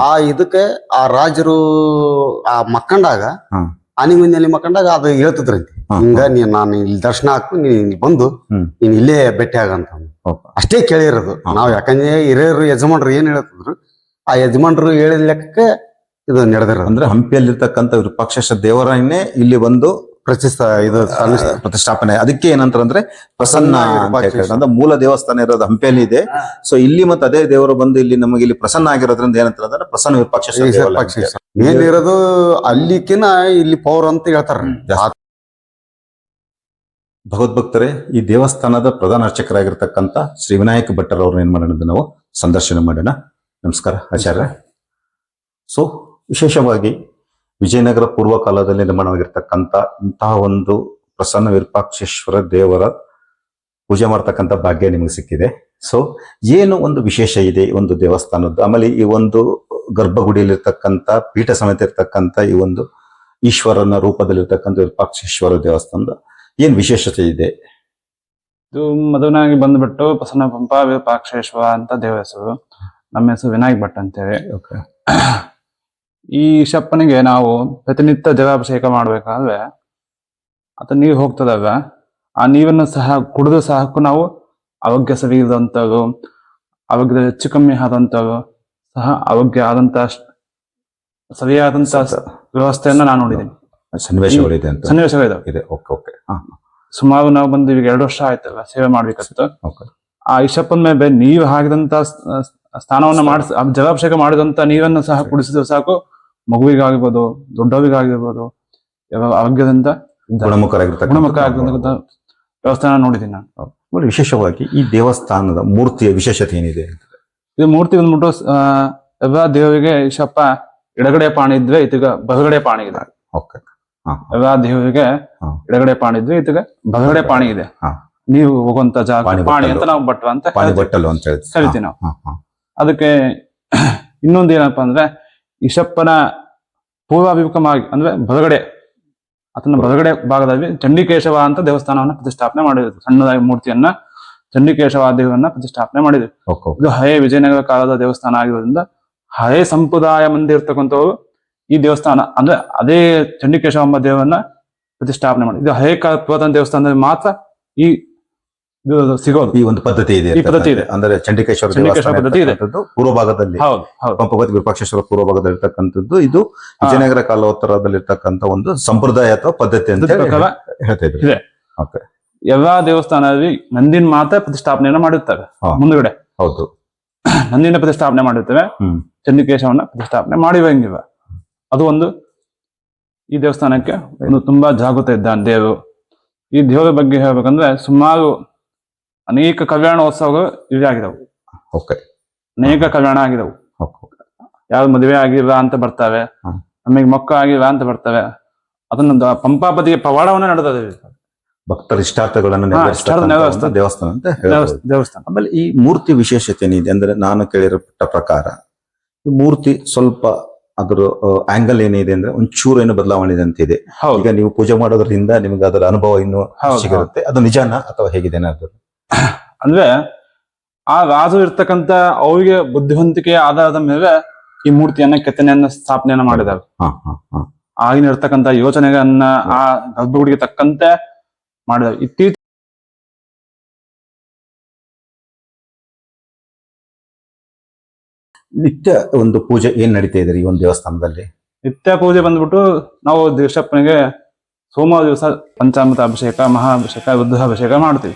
ಆ ಇದಕ್ಕೆ ಆ ರಾಜರು ಆ ಮಕ್ಕಂಡಾಗ ಆನೆ ಮನೆಯಲ್ಲಿ ಮಕ್ಕಂಡಾಗ ಅದು ಹೇಳ್ತಿದ್ರಂತೆ. ಹಿಂಗ ನೀನ್ ನಾನು ಇಲ್ಲಿ ದರ್ಶನ ಹಾಕು ನೀನ್ ಇಲ್ಲಿ ಬಂದು. ನೀನ್ ಇಲ್ಲೇ ಭೇಟಿ ಆಗಂತ ಅಷ್ಟೇ ಕೇಳಿರೋದು. ನಾವ್ ಯಾಕಂದ್ರೆ ಹಿರಿಯರು ಯಜಮಾನ್ರು ಏನ್ ಹೇಳ್ತಿದ್ರು ಆ ಯಜಮಾನರು ಹೇಳಿದ ಲೆಕ್ಕಕ್ಕೆ ಇದು ನಡೆದಿರೋದು. ಅಂದ್ರೆ ಹಂಪಿಯಲ್ಲಿರ್ತಕ್ಕಂಥ ವಿರೂಪಾಕ್ಷ ದೇವರನ್ನೇ ಇಲ್ಲಿ ಬಂದು ಪ್ರತಿಷ್ಠ ಇದು ಪ್ರತಿಷ್ಠಾಪನೆ. ಅದಕ್ಕೆ ಏನಂತ ಅಂದ್ರೆ ಪ್ರಸನ್ನ. ಅಂದ್ರೆ ಮೂಲ ದೇವಸ್ಥಾನ ಇರೋದು ಹಂಪಿಯಲ್ಲಿ ಇದೆ. ಸೊ ಇಲ್ಲಿ ಮತ್ತೆ ಅದೇ ದೇವರು ಬಂದು ಇಲ್ಲಿ ನಮಗೆ ಇಲ್ಲಿ ಪ್ರಸನ್ನ ಆಗಿರೋದ್ರಿಂದ ಏನಂತ ಅಂದ್ರೆ ಪ್ರಸನ್ನ ವಿರೂಪಾಕ್ಷ ಏನಿರೋದು ಅಲ್ಲಿಕಿನ ಇಲ್ಲಿ ಪವರ್ ಅಂತ ಹೇಳ್ತಾರ. ಭಗವದ್ಭಕ್ತರೇ ಈ ದೇವಸ್ಥಾನದ ಪ್ರಧಾನ ಅರ್ಚಕರಾಗಿರ್ತಕ್ಕಂಥ ಶ್ರೀ ವಿನಾಯಕ ಭಟ್ಟರವ್ರನ್ನ ಏನ್ ಮಾಡೋಣ ನಾವು ಸಂದರ್ಶನ ಮಾಡೋಣ. ನಮಸ್ಕಾರ, ಆಚಾರ್ಯ. ಸೊ ವಿಶೇಷವಾಗಿ ವಿಜಯನಗರ ಪೂರ್ವ ಕಾಲದಲ್ಲಿ ನಿರ್ಮಾಣವಾಗಿರ್ತಕ್ಕಂಥ ಇಂತಹ ಒಂದು ಪ್ರಸನ್ನ ವಿರೂಪಾಕ್ಷೇಶ್ವರ ದೇವರ ಪೂಜೆ ಮಾಡ್ತಕ್ಕಂಥ ಭಾಗ್ಯ ನಿಮಗೆ ಸಿಕ್ಕಿದೆ. ಸೊ ಏನು ಒಂದು ವಿಶೇಷ ಇದೆ ಈ ಒಂದು ದೇವಸ್ಥಾನದ್ದು? ಆಮೇಲೆ ಈ ಒಂದು ಗರ್ಭಗುಡಿಯಲ್ಲಿರ್ತಕ್ಕಂಥ, ಪೀಠ ಸಮೇತ ಇರ್ತಕ್ಕಂಥ ಈ ಒಂದು ಈಶ್ವರನ ರೂಪದಲ್ಲಿರ್ತಕ್ಕಂಥ ವಿರೂಪಾಕ್ಷೇಶ್ವರ ದೇವಸ್ಥಾನದ ಏನು ವಿಶೇಷತೆ ಇದೆ? ಇದು ಮೊದಲನಾಗಿ ಬಂದ್ಬಿಟ್ಟು ಪ್ರಸನ್ನ ಪಂಪ ವಿರೂಪಾಕ್ಷೇಶ್ವರ ಅಂತ ದೇವ ಹೆಸರು. ನಮ್ಮ ಹೆಸರು ವಿನಾಯಕ್ ಭಟ್ ಅಂತೇಳಿ. ಈ ಶಪ್ಪನಿಗೆ ನಾವು ಪ್ರತಿನಿತ್ಯ ಜಲಾಭಿಷೇಕ ಮಾಡ್ಬೇಕಾದ್ರೆ ಆತ ನೀರು ಹೋಗ್ತದವ ಆ ನೀರನ್ನು ಸಹ ಕುಡಿದು ಸಹಕ್ಕೂ ನಾವು. ಆರೋಗ್ಯ ಸರಿ ಇಲ್ಲದಂಥವ್ರು ಹೆಚ್ಚು ಕಮ್ಮಿ ಆದಂಥವ್ರು ಸಹ ಆರೋಗ್ಯ ಆದಂತ ಸರಿಯಾದಂತ ವ್ಯವಸ್ಥೆಯನ್ನ ನಾನು ನೋಡಿದ್ದೀನಿ. ಸನ್ನಿವೇಶಗಳಿದೆ ಸುಮಾರು ನಾವು ಬಂದು ಈಗ ಎರಡು ವರ್ಷ ಆಯ್ತಲ್ಲ ಸೇವೆ ಮಾಡ್ಬೇಕಂತ ಓಕೆ ಆ ಇಶಪ್ಪನ ಮೇಲೆ ನೀವು ಹಾಕಿದಂತ ಸ್ಥಾನವನ್ನ ಮಾಡಿಸ್ ಜಲಾಭಿಷೇಕ ಮಾಡಿದಂತ ನೀರನ್ನು ಸಹ ಕುಡಿಸಿದ್ರೆ ಸಾಕು. ಮಗುವಿಗಾಗಿರ್ಬೋದು ದೊಡ್ಡವರಿಗಾಗಿರ್ಬೋದು ಯಾವ ಆರೋಗ್ಯದಿಂದ ಗುಣಮುಖರಾಗಿರ್ತಕ್ಕಂಥ ಗುಣಮುಖ ಆಗಿರ್ತಕ್ಕಂಥ ವ್ಯವಸ್ಥೆನ ನೋಡಿದ್ದೀನಿ ನಾನು. ವಿಶೇಷವಾಗಿ ಈ ದೇವಸ್ಥಾನದ ಮೂರ್ತಿಯ ವಿಶೇಷತೆ ಏನಿದೆ? ಇದು ಮೂರ್ತಿ ಬಂದ್ಬಿಟ್ಟು ಎಲ್ಲ ದೇವರಿಗೆ ಶಪ್ಪ ಎಡಗಡೆ ಪಾಣಿ ಇದ್ರೆ ಇತಗ ಬಲಗಡೆ ಪಾಣಿ ಇದೆ. ಓಕೆ. ಎಲ್ಲ ದೇವರಿಗೆ ಎಡಗಡೆ ಪಾಣಿ ಇದ್ರೆ ಇತಗ ಬಲಗಡೆ ಪಾಣಿ ಇದೆ. ನೀವು ಹೋಗುವಂತ ಜಾಗ ಪಾಣಿ ಅಂತ ನಾವು ಬಟ್ಟ ಅಂತ ಪಾಣಿ ಹೇಳ್ತೀವಿ. ಬಟ್ಟಲು ಅಂತ ಹೇಳ್ತೀವಿ. ಕರಿತೀವಿ ನಾವು. ಅದಕ್ಕೆ ಇನ್ನೊಂದು ಏನಪ್ಪ ಅಂದ್ರೆ ಇಶಪ್ಪನ ಪೂರ್ವಾಭಿಮುಖವಾಗಿ ಅಂದ್ರೆ ಬಲಗಡೆ ಆತನ ಬಲಗಡೆ ಭಾಗದಲ್ಲಿ ಚಂಡಿಕೇಶವ ಅಂತ ದೇವಸ್ಥಾನವನ್ನ ಪ್ರತಿಷ್ಠಾಪನೆ ಮಾಡಿದ್ರು. ಸಣ್ಣದಾಗಿ ಮೂರ್ತಿಯನ್ನ ಚಂಡಿಕೇಶವ ದೇವರನ್ನ ಪ್ರತಿಷ್ಠಾಪನೆ ಮಾಡಿದ್ರು. ಇದು ಹಳೆ ವಿಜಯನಗರ ಕಾಲದ ದೇವಸ್ಥಾನ ಆಗಿರೋದ್ರಿಂದ ಹಳೆ ಸಂಪ್ರದಾಯ ಮಂದಿ ಇರ್ತಕ್ಕಂಥವ್ರು ಈ ದೇವಸ್ಥಾನ ಅಂದ್ರೆ ಅದೇ ಚಂಡಿಕೇಶವ ಎಂಬ ದೇವರನ್ನ ಪ್ರತಿಷ್ಠಾಪನೆ ಮಾಡಿ ಇದು ಹಳೆ ಕಾಲ ಪುರಾತನ ದೇವಸ್ಥಾನದಲ್ಲಿ ಮಾತ್ರ ಈ ಸಿಗೋದು. ಈ ಒಂದು ಪದ್ಧತಿ ಇದೆ ಈ ಪದ್ಧತಿ ಇದೆ. ಅಂದ್ರೆ ಚಂಡಿಕೇಶ್ವರ ಪದ್ಧತಿ ಇದೆ. ಪೂರ್ವ ಭಾಗದಲ್ಲಿ ಪಂಪವತಿ ವಿರೂಪಾಕ್ಷೇಶ್ವರ ಪೂರ್ವ ಭಾಗದಲ್ಲಿ ಇರ್ತಕ್ಕಂಥದ್ದು. ಇದು ವಿಜಯನಗರ ಕಾಲೋತ್ತರದಲ್ಲಿ ಇರ್ತಕ್ಕಂಥ ಒಂದು ಸಂಪ್ರದಾಯ ಅಥವಾ ಪದ್ಧತಿ ಅಂತ ಹೇಳ್ತಾ ಇದ್ರು. ಇದೆ. ಓಕೆ. ಎಲ್ಲಾ ದೇವಸ್ಥಾನದಲ್ಲಿ ನಂದಿನ ಮಾತ್ರ ಪ್ರತಿಷ್ಠಾಪನೆಯನ್ನ ಮಾಡುತ್ತವೆ ಮುಂದಗಡೆ. ಹೌದು. ನಂದಿನ ಪ್ರತಿಷ್ಠಾಪನೆ ಮಾಡುತ್ತವೆ ಚಂಡಿಕೇಶವನ್ನ ಪ್ರತಿಷ್ಠಾಪನೆ ಮಾಡಿರಂಗಿಲ್ಲ ಅದು ಒಂದು ಈ ದೇವಸ್ಥಾನಕ್ಕೆ ಒಂದು ತುಂಬಾ ಜಾಗೃತ ಇದ್ದ ದೇವರು. ಈ ದೇವರ ಬಗ್ಗೆ ಹೇಳ್ಬೇಕಂದ್ರೆ ಸುಮಾರು ಅನೇಕ ಕಲ್ಯಾಣೋತ್ಸವಗಳು ಇವೇ ಆಗಿದವು. ಓಕೆ ಅನೇಕ ಕಲ್ಯಾಣ ಆಗಿದವು. ಯಾವ್ದು ಮದುವೆ ಆಗಿಲ್ಲ ಅಂತ ಬರ್ತವೆ. ನಮಗೆ ಮಕ್ಕಳು ಆಗಿಲ್ಲ ಅಂತ ಬರ್ತವೆ ಅದನ್ನ ಪಂಪಾಪತಿಗೆ ಪವಾಡವನ್ನ ನಡೆದಿದೆ ಭಕ್ತರ ಇಷ್ಟಾರ್ಥಗಳನ್ನು ದೇವಸ್ಥಾನ ಅಂತ ದೇವಸ್ಥಾನ ಆಮೇಲೆ ಈ ಮೂರ್ತಿ ವಿಶೇಷತೆ ಏನಿದೆ ಅಂದ್ರೆ ನಾನು ಕೇಳಿರಪಟ್ಟ ಪ್ರಕಾರ ಈ ಮೂರ್ತಿ ಸ್ವಲ್ಪ ಅದರ ಆಂಗಲ್ ಏನಿದೆ ಅಂದ್ರೆ ಒಂಚೂರು ಏನು ಬದಲಾವಣೆ ಇದೆ. ಅಂತಿದೆ ಈಗ ನೀವು ಪೂಜೆ ಮಾಡೋದ್ರಿಂದ ನಿಮ್ಗೆ ಅದರ ಅನುಭವ ಇನ್ನು ಸಿಗುತ್ತೆ. ಅದು ನಿಜಾನ ಅಥವಾ ಹೇಗಿದೆ ಅದು ಅಂದ್ರೆ ಆ ರಾಜು ಇರ್ತಕ್ಕಂತ ಅವರಿಗೆ ಬುದ್ಧಿವಂತಿಕೆಯ ಆಧಾರದ ಮೇಲೆ ಈ ಮೂರ್ತಿಯನ್ನ ಕೆತ್ತನೆಯನ್ನ ಸ್ಥಾಪನೆಯನ್ನ ಮಾಡಿದ್ದಾರೆ ಆಗಿನ ಇರ್ತಕ್ಕಂತ ಯೋಚನೆಗಳನ್ನ ಆ ಗರ್ಭಗುಡಿಗೆ ತಕ್ಕಂತೆ ಮಾಡಿದ್ದಾರೆ ಇತ್ತೀಚೆ ನಿತ್ಯ ಒಂದು ಪೂಜೆ ಏನ್ ನಡೀತಾ ಇದ್ರಿ ಈ ಒಂದು ದೇವಸ್ಥಾನದಲ್ಲಿ? ನಿತ್ಯ ಪೂಜೆ ಬಂದ್ಬಿಟ್ಟು ನಾವು ದೇಶಪ್ಪನಿಗೆ ಸೋಮವಾರ ದಿವಸ ಪಂಚಾಮೃತ ಅಭಿಷೇಕ ಮಹಾಭಿಷೇಕ ರುದ್ರಾಭಿಷೇಕ ಮಾಡ್ತೀವಿ.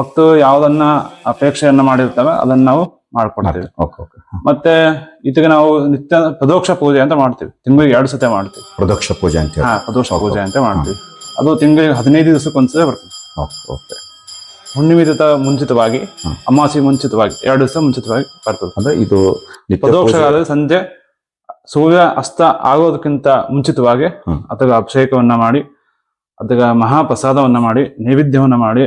ಭಕ್ತರು ಯಾವ್ದನ್ನ ಅಪೇಕ್ಷೆಯನ್ನ ಮಾಡಿರ್ತವೆ ಅದನ್ನ ನಾವು ಮಾಡ್ಕೊಡ್ತೀವಿ. ಮತ್ತೆ ಇದಕ್ಕೆ ನಾವು ನಿತ್ಯ ಪ್ರದೋಕ್ಷ ಪೂಜೆ ಅಂತ ಮಾಡ್ತೀವಿ. ತಿಂಗಳಿಗೆ ಎರಡು ಸತಿ ಮಾಡ್ತೀವಿ. ಪ್ರದೋಕ್ಷ ಪೂಜೆ ಅಂತ ಹಾ ಹೇಳಿ ಪ್ರದೋಷ ಪೂಜೆ ಅಂತ ಮಾಡ್ತೀವಿ. ಅದು ತಿಂಗಳಿಗೆ ಹದಿನೈದು ದಿವಸಕ್ಕೆ ಒಂದ್ಸಲ ಬರ್ತದೆ. ಓಕೆ ಹುಣ್ಣಿಮೆ ದಿತ ಮುಂಚಿತವಾಗಿ. ಅಮಾವಾಸ್ಯೆ ಮುಂಚಿತವಾಗಿ ಎರಡು ದಿವಸ ಮುಂಚಿತವಾಗಿ ಬರ್ತದೆ. ಅಂದ್ರೆ ಇದು ಪ್ರದೋಕ್ಷ ಸಂಜೆ ಸೂರ್ಯ ಅಸ್ತ ಆಗೋದಕ್ಕಿಂತ ಮುಂಚಿತವಾಗಿ ಅದಕ್ಕೆ ಅಭಿಷೇಕವನ್ನ ಮಾಡಿ ಮಹಾ ಮಹಾಪ್ರಸಾದವನ್ನ ಮಾಡಿ ನೈವೇದ್ಯವನ್ನ ಮಾಡಿ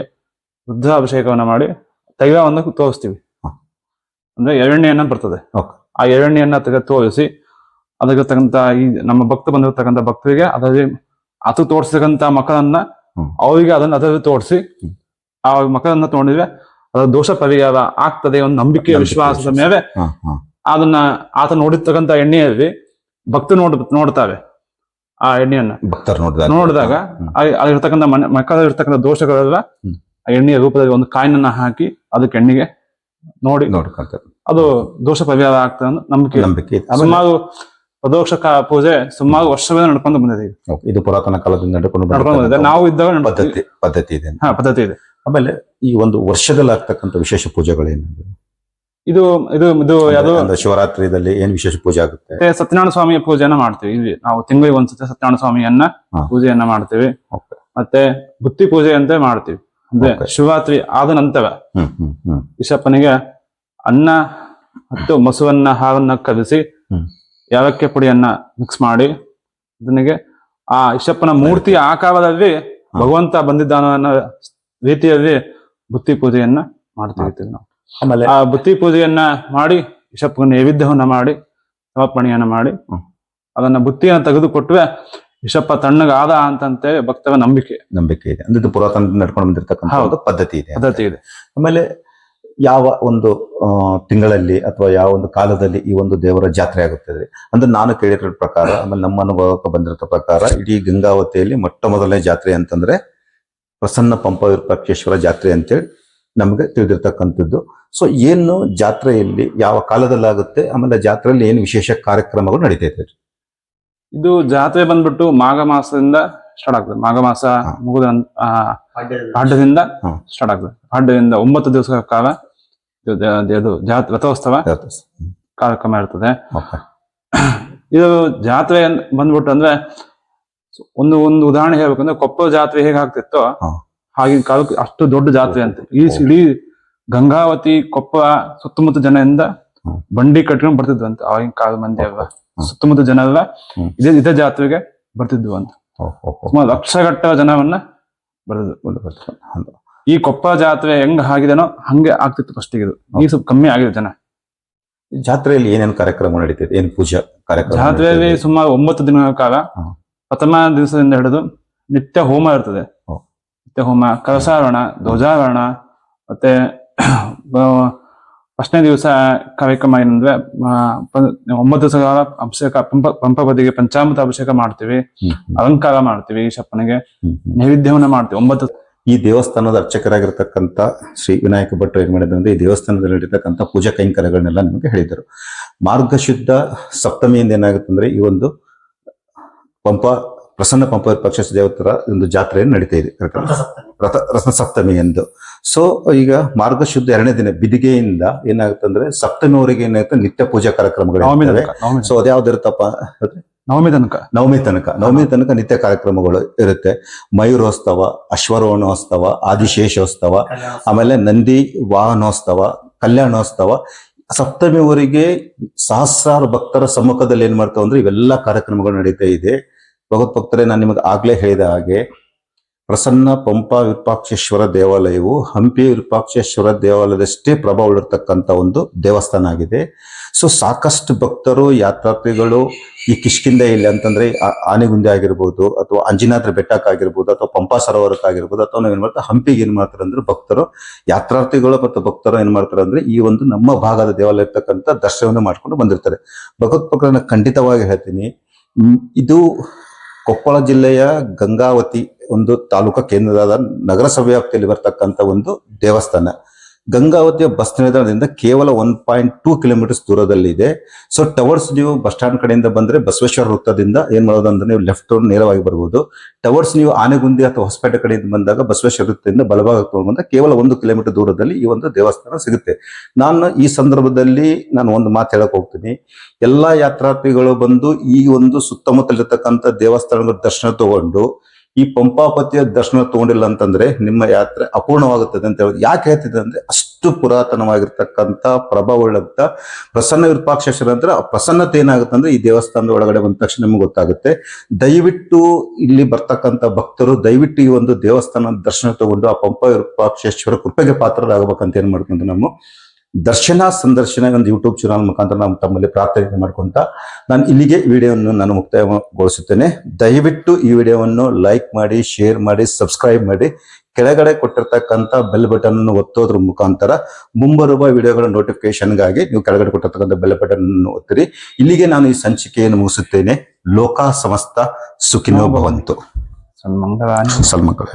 ರುದ್ರಾಭಿಷೇಕವನ್ನ ಮಾಡಿ ತೈಲವನ್ನು ತೋರಿಸ್ತೀವಿ. ಅಂದ್ರೆ ಎಣ್ಣೆಯನ್ನ ಬರ್ತದೆ. ಓಕೆ. ಆ ಎಣ್ಣೆಯನ್ನ ತೆಗೆ ತೋರಿಸಿ ಅದಕ್ಕಿರ್ತಕ್ಕಂಥ ಈ ನಮ್ಮ ಭಕ್ತ ಬಂದಿರತಕ್ಕಂಥ ಭಕ್ತರಿಗೆ ಅದರಲ್ಲಿ ಆತು ತೋರಿಸ್ತಕ್ಕಂಥ ಮಕ್ಕಳನ್ನ. ಅವರಿಗೆ ಅದನ್ನ ಅದರಲ್ಲಿ ತೋರಿಸಿ ಆ ಮಕ್ಕಳನ್ನ ತಗೊಂಡಿದ್ರೆ ಅದರ ದೋಷ ಪರಿಹಾರ ಆಗ್ತದೆ ಒಂದು ನಂಬಿಕೆ ವಿಶ್ವಾಸದ ವಿಶ್ವಾಸ. ಮೇಲೆ ಅದನ್ನ ಆತ ನೋಡಿರ್ತಕ್ಕಂಥ ಎಣ್ಣೆಯಲ್ಲಿ ಭಕ್ತ ನೋಡ್ ನೋಡ್ತಾವೆ ಆ ಎಣ್ಣೆಯನ್ನ. ಭಕ್ತರು ನೋಡಿದಾಗ. ನೋಡಿದಾಗ ಅಲ್ಲಿರ್ತಕ್ಕಂಥ ಮನೆ ಮಕ್ಕಳ ಇರ್ತಕ್ಕಂಥ ದೋಷಗಳೆಲ್ಲ ಎಣ್ಣೆಯ ರೂಪದಲ್ಲಿ ಒಂದು ಕಾಯಿನನ್ನ ಹಾಕಿ ಅದಕ್ಕೆ ಎಣ್ಣೆಗೆ ನೋಡಿ ನೋಡ್ಕೊಳ್ತೇವೆ. ಅದು ದೋಷ ಪರಿಹಾರ ಆಗ್ತದೆ ಅನ್ನೋ ನಂಬಿಕೆ. ನಂಬಿಕೆ ಇದೆ. ಆಮೇಲೆ- ಸುಮಾರು ಪ್ರದೋಕ್ಷ ಕ- ಪೂಜೆ ಸುಮಾರು ವರ್ಷವೇ ನಡ್ಕೊಂಡು ಬಂದಿದೆ ಈಗ. ಇದು ಪುರಾತನ ಕಾಲದಿಂದ ನಡ್ಕೊಂಡು ನಡ್ಕೊಂಡು ಬಂದಿದೆ. ಬಂದಿರ್ತಕ್ಕಂಥ ನಾವು ಇದ್ದಾಗ ನಡ್ಕೊಂಡು- ಪದ್ಧತಿ ಪದ್ಧತಿ ಇದೆ ಹಾ ಪದ್ಧತಿ ಇದೆ. ಆಮೇಲೆ ಈ ಒಂದು ವರ್ಷದಲ್ಲಿ ಆಗ್ತಕ್ಕಂಥ ವಿಶೇಷ ಪೂಜೆಗಳೇನು ಇದು ಇದು ಇದು ಯಾವುದು? ಅಂದ್ರೆ ಶಿವರಾತ್ರಿದಲ್ಲಿ ಏನ್ ವಿಶೇಷ ಪೂಜೆ ಆಗುತ್ತೆ? ಮತ್ತೆ ಸತ್ಯನಾರಾಯಣ ಸ್ವಾಮಿಯ ಪೂಜೆಯನ್ನ ಮಾಡ್ತೀವಿ. ಇಲ್ಲಿ ನಾವು ತಿಂಗಳಿಗೆ ಒಂದ್ಸತಿ ಸತ್ಯನಾರಾಯಣ ಸ್ವಾಮಿಯನ್ನ ಹಾ. ಪೂಜೆಯನ್ನ ಮಾಡ್ತೀವಿ. ಮತ್ತೆ ಬುತ್ತಿ ಪೂಜೆ ಅಂತ ಮಾಡ್ತೀವಿ. ಅಂದ್ರೆ. ಶಿವರಾತ್ರಿ ಆದ ನಂತರ ಬಿಷಪ್ಪನಿಗೆ ಅನ್ನ ಮತ್ತು ಮೊಸುವನ್ನ ಹಾಲನ್ನ ಕದಿಸಿ. ಯಾವಕ್ಕೆ ಪುಡಿಯನ್ನ ಮಿಕ್ಸ್ ಮಾಡಿ ಅದನಿಗೆ ಆ ಇಶಪ್ಪನ ಮೂರ್ತಿಯ ಆಕಾರದಲ್ಲಿ ಭಗವಂತ ಬಂದಿದ್ದಾನ ಅನ್ನೋ ರೀತಿಯಲ್ಲಿ ಬುತ್ತಿ ಪೂಜೆಯನ್ನ ಮಾಡ್ತೀವಿ ನಾವು ಆಮೇಲೆ ಆ ಬುತ್ತಿ ಪೂಜೆಯನ್ನ ಮಾಡಿ ಇಶಪ್ಪನ ನೈವೇದ್ಯವನ್ನ ಮಾಡಿ ಸಮರ್ಪಣೆಯನ್ನ ಮಾಡಿ. ಅದನ್ನ ಬುತ್ತಿಯನ್ನು ತೆಗೆದುಕೊಟ್ರೆ ವಿಷಪ್ಪ ತಣ್ಣಗಾದ ಅಂತಂತೆ ಭಕ್ತರ ನಂಬಿಕೆ. ನಂಬಿಕೆ ಇದೆ. ಅಂದ್ರೆ ಇದು ಪುರಾತನ ನಡ್ಕೊಂಡು ಬಂದಿರತಕ್ಕಂಥ ಒಂದು ಪದ್ಧತಿ ಇದೆ ಪದ್ಧತಿ ಇದೆ. ಆಮೇಲೆ ಯಾವ ಒಂದು ತಿಂಗಳಲ್ಲಿ ಅಥವಾ ಯಾವ ಒಂದು ಕಾಲದಲ್ಲಿ ಈ ಒಂದು ದೇವರ ಜಾತ್ರೆ ಆಗುತ್ತದೆ ಅಂದ್ರೆ ನಾನು ಕೇಳಿರೋ ಪ್ರಕಾರ ಆಮೇಲೆ ನಮ್ಮ ಅನುಭವಕ್ಕೆ ಬಂದಿರೋ ಪ್ರಕಾರ ಇಡೀ ಗಂಗಾವತಿಯಲ್ಲಿ ಮೊಟ್ಟ ಮೊದಲನೇ ಜಾತ್ರೆ ಅಂತಂದ್ರೆ ಪ್ರಸನ್ನ ಪಂಪ ವಿರೂಪಾಕ್ಷೇಶ್ವರ ಜಾತ್ರೆ ಅಂತೇಳಿ ನಮಗೆ ತಿಳಿದಿರ್ತಕ್ಕಂಥದ್ದು. ಸೊ ಏನು ಜಾತ್ರೆಯಲ್ಲಿ ಯಾವ ಕಾಲದಲ್ಲಾಗುತ್ತೆ ಆಮೇಲೆ ಜಾತ್ರೆಯಲ್ಲಿ ಏನು ವಿಶೇಷ ಕಾರ್ಯಕ್ರಮಗಳು ನಡೀತಾ ಇದು ಜಾತ್ರೆ ಬಂದ್ಬಿಟ್ಟು ಮಾಘ ಮಾಸದಿಂದ ಸ್ಟಾರ್ಟ್ ಆಗ್ತದೆ. ಮಾಘ ಮಾಸ. ಮುಗಿದ ಪಾಡ್ಯದಿಂದ. ಸ್ಟಾರ್ಟ್ ಆಗ್ತದೆ. ಪಾಡ್ಯದಿಂದ ಒಂಬತ್ತು ದಿವಸಗಳ ಕಾಲ ಇದು ಜಾತ್ರೆ ರಥೋತ್ಸವ ಕಾರ್ಯಕ್ರಮ ಇರ್ತದೆ. ಇದು ಜಾತ್ರೆ ಬಂದ್ಬಿಟ್ಟು ಅಂದ್ರೆ ಒಂದು ಒಂದು ಉದಾಹರಣೆ ಹೇಳ್ಬೇಕಂದ್ರೆ ಕೊಪ್ಪ ಜಾತ್ರೆ ಹೇಗೆ ಆಗ್ತಿತ್ತೋ ಹಾ. ಆಗಿನ ಕಾಲಕ್ಕೆ ಅಷ್ಟು ದೊಡ್ಡ ಜಾತ್ರೆ ಅಂತ. ಈ ಇಡೀ ಗಂಗಾವತಿ ಕೊಪ್ಪ ಸುತ್ತಮುತ್ತ ಜನರಿಂದ ಹ್ಮ್. ಬಂಡಿ ಕಟ್ಕೊಂಡು ಬರ್ತಿದ್ವು ಅಂತ ಆಗಿನ ಕಾಲದ ಮಂದಿ ಎಲ್ಲ ಹ್ಮ್. ಸುತ್ತಮುತ್ತ ಜನ ಎಲ್ಲ. ಇದೇ ಇದೇ ಜಾತ್ರೆಗೆ ಬರ್ತಿದ್ವು ಅಂತ. ಸುಮಾರು ಲಕ್ಷಗಟ್ಟಲೆ ಜನವನ್ನ ಬರ್ತಿದ್ವು ಈ ಕೊಪ್ಪ ಜಾತ್ರೆ ಹೆಂಗ್ ಆಗಿದೆನೋ ಹಂಗೆ ಆಗ್ತಿತ್ತು ಫಸ್ಟ್ ಇದು. ಈಗ ಸ್ವಲ್ಪ ಕಮ್ಮಿ ಆಗಿದೆ ಜನ. ಜಾತ್ರೆಯಲ್ಲಿ ಏನೇನು ಕಾರ್ಯಕ್ರಮ ನಡೀತಿದೆ? ಏನು ಪೂಜಾ ಕಾರ್ಯಕ್ರಮ ಜಾತ್ರೆಯಲ್ಲಿ? ಸುಮಾರು ಒಂಬತ್ತು ದಿನಗಳ ಕಾಲ. ಪ್ರಥಮ ದಿವಸದಿಂದ ಹಿಡಿದು ನಿತ್ಯ ಹೋಮ ಇರ್ತದೆ. ನಿತ್ಯ ಹೋಮ ಕಲಸಾರೋಹಣ ಧ್ವಜಾರೋಹಣ ಮತ್ತೆ ಫಸ್ಟ್ನೇ ದಿವಸ ಕಾರ್ಯಕ್ರಮ ಏನಂದ್ರೆ ಆ, ದಿವಸ ಒಂಬತ್ತು ಸಾವಿರ ಅಭಿಷೇಕ ಪಂಪ ಬದಿಗೆ ಪಂಚಾಮೃತ ಅಭಿಷೇಕ ಮಾಡ್ತೀವಿ ಅಲಂಕಾರ ಮಾಡ್ತೀವಿ ಈಶಪ್ಪನಿಗೆ. ನೈವೇದ್ಯವನ್ನ ಮಾಡ್ತೀವಿ ಒಂಬತ್ತು ಈ ದೇವಸ್ಥಾನದ ಅರ್ಚಕರಾಗಿರ್ತಕ್ಕಂಥ ಶ್ರೀ ವಿನಾಯಕ ಭಟ್ರು ಏನ್ ಮಾಡಿದ್ರು ಅಂದ್ರೆ ಈ ದೇವಸ್ಥಾನದಲ್ಲಿ ನಡೀತಕ್ಕಂಥ ಪೂಜಾ ಕೈಂಕರ್ಯಗಳನ್ನೆಲ್ಲ ನಿಮಗೆ ಹೇಳಿದರು ಮಾರ್ಗಶುದ್ಧ ಸಪ್ತಮಿಯಿಂದ ಏನಾಗುತ್ತೆ ಅಂದ್ರೆ ಈ ಒಂದು ಪಂಪ ಪ್ರಸನ್ನ ಪಂಪ ಪಕ್ಷ ದೇವತರ ಒಂದು ಜಾತ್ರೆ ನಡೀತಾ ಇದೆ? ರಥ ರಥ ಸಪ್ತಮಿ ಎಂದು. ಸೊ ಈಗ ಮಾರ್ಗಶುದ್ಧ ಎರಡನೇ ದಿನ ಬಿದಿಗೆಯಿಂದ ಏನಾಗುತ್ತೆ ಅಂದ್ರೆ ಸಪ್ತಮಿವರೆಗೆ ಏನಾಗುತ್ತೆ ನಿತ್ಯ ಪೂಜಾ ಕಾರ್ಯಕ್ರಮಗಳು ಸೊ ಅದ್ಯಾವ್ದಿರುತ್ತಪ್ಪ ನವಮಿ ತನಕ. ನವಮಿ ತನಕ. ನವಮಿ ತನಕ ನಿತ್ಯ ಕಾರ್ಯಕ್ರಮಗಳು ಇರುತ್ತೆ. ಮಯೂರೋತ್ಸವ ಅಶ್ವರೋಹಣೋತ್ಸವ ಆದಿಶೇಷೋತ್ಸವ ಆಮೇಲೆ ನಂದಿ ವಾಹನೋತ್ಸವ ಕಲ್ಯಾಣೋತ್ಸವ ಸಪ್ತಮಿವರೆಗೆ ಸಹಸ್ರಾರು ಭಕ್ತರ ಸಮ್ಮುಖದಲ್ಲಿ ಏನ್ ಮಾಡ್ತಾವ ಅಂದ್ರೆ ಇವೆಲ್ಲ ಕಾರ್ಯಕ್ರಮಗಳು ನಡೀತಾ ಇದೆ. ಭಗವತ್ ಭಕ್ತರೇ, ನಾನು ನಿಮಗೆ ಆಗ್ಲೇ ಹೇಳಿದ ಹಾಗೆ, ಪ್ರಸನ್ನ ಪಂಪ ವಿರೂಪಾಕ್ಷೇಶ್ವರ ದೇವಾಲಯವು ಹಂಪಿ ವಿರೂಪಾಕ್ಷೇಶ್ವರ ದೇವಾಲಯದಷ್ಟೇ ಪ್ರಭಾವ ಇರತಕ್ಕಂಥ ಒಂದು ದೇವಸ್ಥಾನ ಆಗಿದೆ. ಸೊ ಸಾಕಷ್ಟು ಭಕ್ತರು, ಯಾತ್ರಾರ್ಥಿಗಳು ಈ ಕಿಷ್ಕಿಂದ ಇಲ್ಲಿ ಅಂತಂದ್ರೆ ಆನೆಗುಂದಿ ಆಗಿರ್ಬೋದು, ಅಥವಾ ಅಂಜಿನಾದ್ರಿ ಬೆಟ್ಟಕ್ಕಾಗಿರ್ಬೋದು ಅಥವಾ ಪಂಪಾ ಸರೋವರಕ್ಕಾಗಿರ್ಬೋದು ಅಥವಾ ನಾವು ಏನು ಮಾಡ್ತಾರೆ ಹಂಪಿಗೆ ಏನ್ ಮಾಡ್ತಾರೆ ಅಂದ್ರೆ ಭಕ್ತರು, ಯಾತ್ರಾರ್ಥಿಗಳು ಮತ್ತು ಭಕ್ತರು ಏನ್ ಮಾಡ್ತಾರೆ ಅಂದ್ರೆ, ಈ ಒಂದು ನಮ್ಮ ಭಾಗದ ದೇವಾಲಯ ಇರ್ತಕ್ಕಂಥ ದರ್ಶನವನ್ನು ಮಾಡ್ಕೊಂಡು ಬಂದಿರ್ತಾರೆ. ಭಗವತ್ ಭಕ್ತರನ್ನ ಖಂಡಿತವಾಗಿ ಹೇಳ್ತೀನಿ ಇದು ಕೊಪ್ಪಳ ಜಿಲ್ಲೆಯ ಗಂಗಾವತಿ ಒಂದು ತಾಲೂಕಾ ಕೇಂದ್ರದ ನಗರಸಭೆ ವ್ಯಾಪ್ತಿಯಲ್ಲಿ ಬರ್ತಕ್ಕಂಥ ಒಂದು ದೇವಸ್ಥಾನ. ಗಂಗಾವತಿಯ ಬಸ್ ನಿಲ್ದಾಣದಿಂದ ಕೇವಲ ಒನ್ ಪಾಯಿಂಟ್ ಟೂ ಕಿಲೋಮೀಟರ್ಸ್ ದೂರದಲ್ಲಿದೆ. ಸೊ ಟವರ್ಸ್ ನೀವು ಬಸ್ ಸ್ಟ್ಯಾಂಡ್ ಕಡೆಯಿಂದ ಬಂದ್ರೆ ಬಸವೇಶ್ವರ ವೃತ್ತದಿಂದ ಏನ್ ಮಾಡೋದು ಅಂದ್ರೆ ನೀವು ಲೆಫ್ಟ್ ನೇರವಾಗಿ ಬರ್ಬೋದು. ಟವರ್ಸ್ ನೀವು ಆನೆಗುಂದಿ ಅಥವಾ ಹೊಸಪೇಟೆ ಕಡೆಯಿಂದ ಬಂದಾಗ ಬಸವೇಶ್ವರ ವೃತ್ತದಿಂದ ಬಲಭಾಗ ತಗೊಂಡು ಬಂದಾಗ ಕೇವಲ ಒಂದು ಕಿಲೋಮೀಟರ್ ದೂರದಲ್ಲಿ ಈ ಒಂದು ದೇವಸ್ಥಾನ ಸಿಗುತ್ತೆ. ನಾನು ಈ ಸಂದರ್ಭದಲ್ಲಿ ನಾನು ಒಂದು ಮಾತು ಹೇಳಕ್ ಹೋಗ್ತೀನಿ. ಎಲ್ಲಾ ಯಾತ್ರಾರ್ಥಿಗಳು ಬಂದು ಈ ಒಂದು ಸುತ್ತಮುತ್ತಲಿರ್ತಕ್ಕಂಥ ದೇವಸ್ಥಾನಗಳ ದರ್ಶನ ತಗೊಂಡು ಈ ಪಂಪಾಪತಿಯ ದರ್ಶನ ತಗೊಂಡಿಲ್ಲ ಅಂತಂದ್ರೆ ನಿಮ್ಮ ಯಾತ್ರೆ ಅಪೂರ್ಣವಾಗುತ್ತದೆ ಅಂತ ಹೇಳಿ ಯಾಕೆ ಹೇಳ್ತಿದ್ದೆ ಅಂದ್ರೆ ಅಷ್ಟು ಪುರಾತನವಾಗಿರ್ತಕ್ಕಂಥ ಪ್ರಭಾವಳ್ಳಂತ ಪ್ರಸನ್ನ ವಿರೂಪಾಕ್ಷೇಶ್ವರ ಅಂದ್ರೆ ಆ ಪ್ರಸನ್ನತೆ ಏನಾಗುತ್ತೆ ಅಂದ್ರೆ ಈ ದೇವಸ್ಥಾನದ ಒಳಗಡೆ ಬಂದ ತಕ್ಷಣ ನಿಮ್ಗೆ ಗೊತ್ತಾಗುತ್ತೆ. ದಯವಿಟ್ಟು ಇಲ್ಲಿ ಬರ್ತಕ್ಕಂಥ ಭಕ್ತರು ದಯವಿಟ್ಟು ಈ ಒಂದು ದೇವಸ್ಥಾನದ ದರ್ಶನ ತಗೊಂಡು ಆ ಪಂಪ ವಿರೂಪಾಕ್ಷೇಶ್ವರ ಕೃಪೆಗೆ ಪಾತ್ರರಾಗಬೇಕಂತ ಏನ್ ಮಾಡ್ಕೊಂಡು ನಾವು? ದರ್ಶನ ಸಂದರ್ಶನ ಒಂದು ಯೂಟ್ಯೂಬ್ ಚಾನಲ್ ಮುಖಾಂತರ ನಾವು ತಮ್ಮಲ್ಲಿ ಪ್ರಾರ್ಥನೆ ಮಾಡ್ಕೊಂತ ನಾನು ಇಲ್ಲಿಗೆ ವಿಡಿಯೋವನ್ನು ನಾನು ಮುಕ್ತಾಯಗೊಳಿಸುತ್ತೇನೆ. ದಯವಿಟ್ಟು ಈ ವಿಡಿಯೋವನ್ನು ಲೈಕ್ ಮಾಡಿ ಶೇರ್ ಮಾಡಿ ಸಬ್ಸ್ಕ್ರೈಬ್ ಮಾಡಿ. ಕೆಳಗಡೆ ಕೊಟ್ಟಿರ್ತಕ್ಕಂಥ ಬೆಲ್ ಬಟನ್ ಅನ್ನು ಒತ್ತೋದ್ರ ಮುಖಾಂತರ ಮುಂಬರುವ ವಿಡಿಯೋಗಳ ನೋಟಿಫಿಕೇಶನ್ಗಾಗಿ ನೀವು ಕೆಳಗಡೆ ಕೊಟ್ಟಿರ್ತಕ್ಕಂಥ ಬೆಲ್ ಬಟನ್ ಅನ್ನು ಒತ್ತಿರಿ. ಇಲ್ಲಿಗೆ ನಾನು ಈ ಸಂಚಿಕೆಯನ್ನು ಮುಗಿಸುತ್ತೇನೆ. ಲೋಕ ಸಮಸ್ತ ಸುಖಿನೋ ಭವಂತು. ಸನ್ಮಂಗಳ ಸಲ್ಮಂಗಳ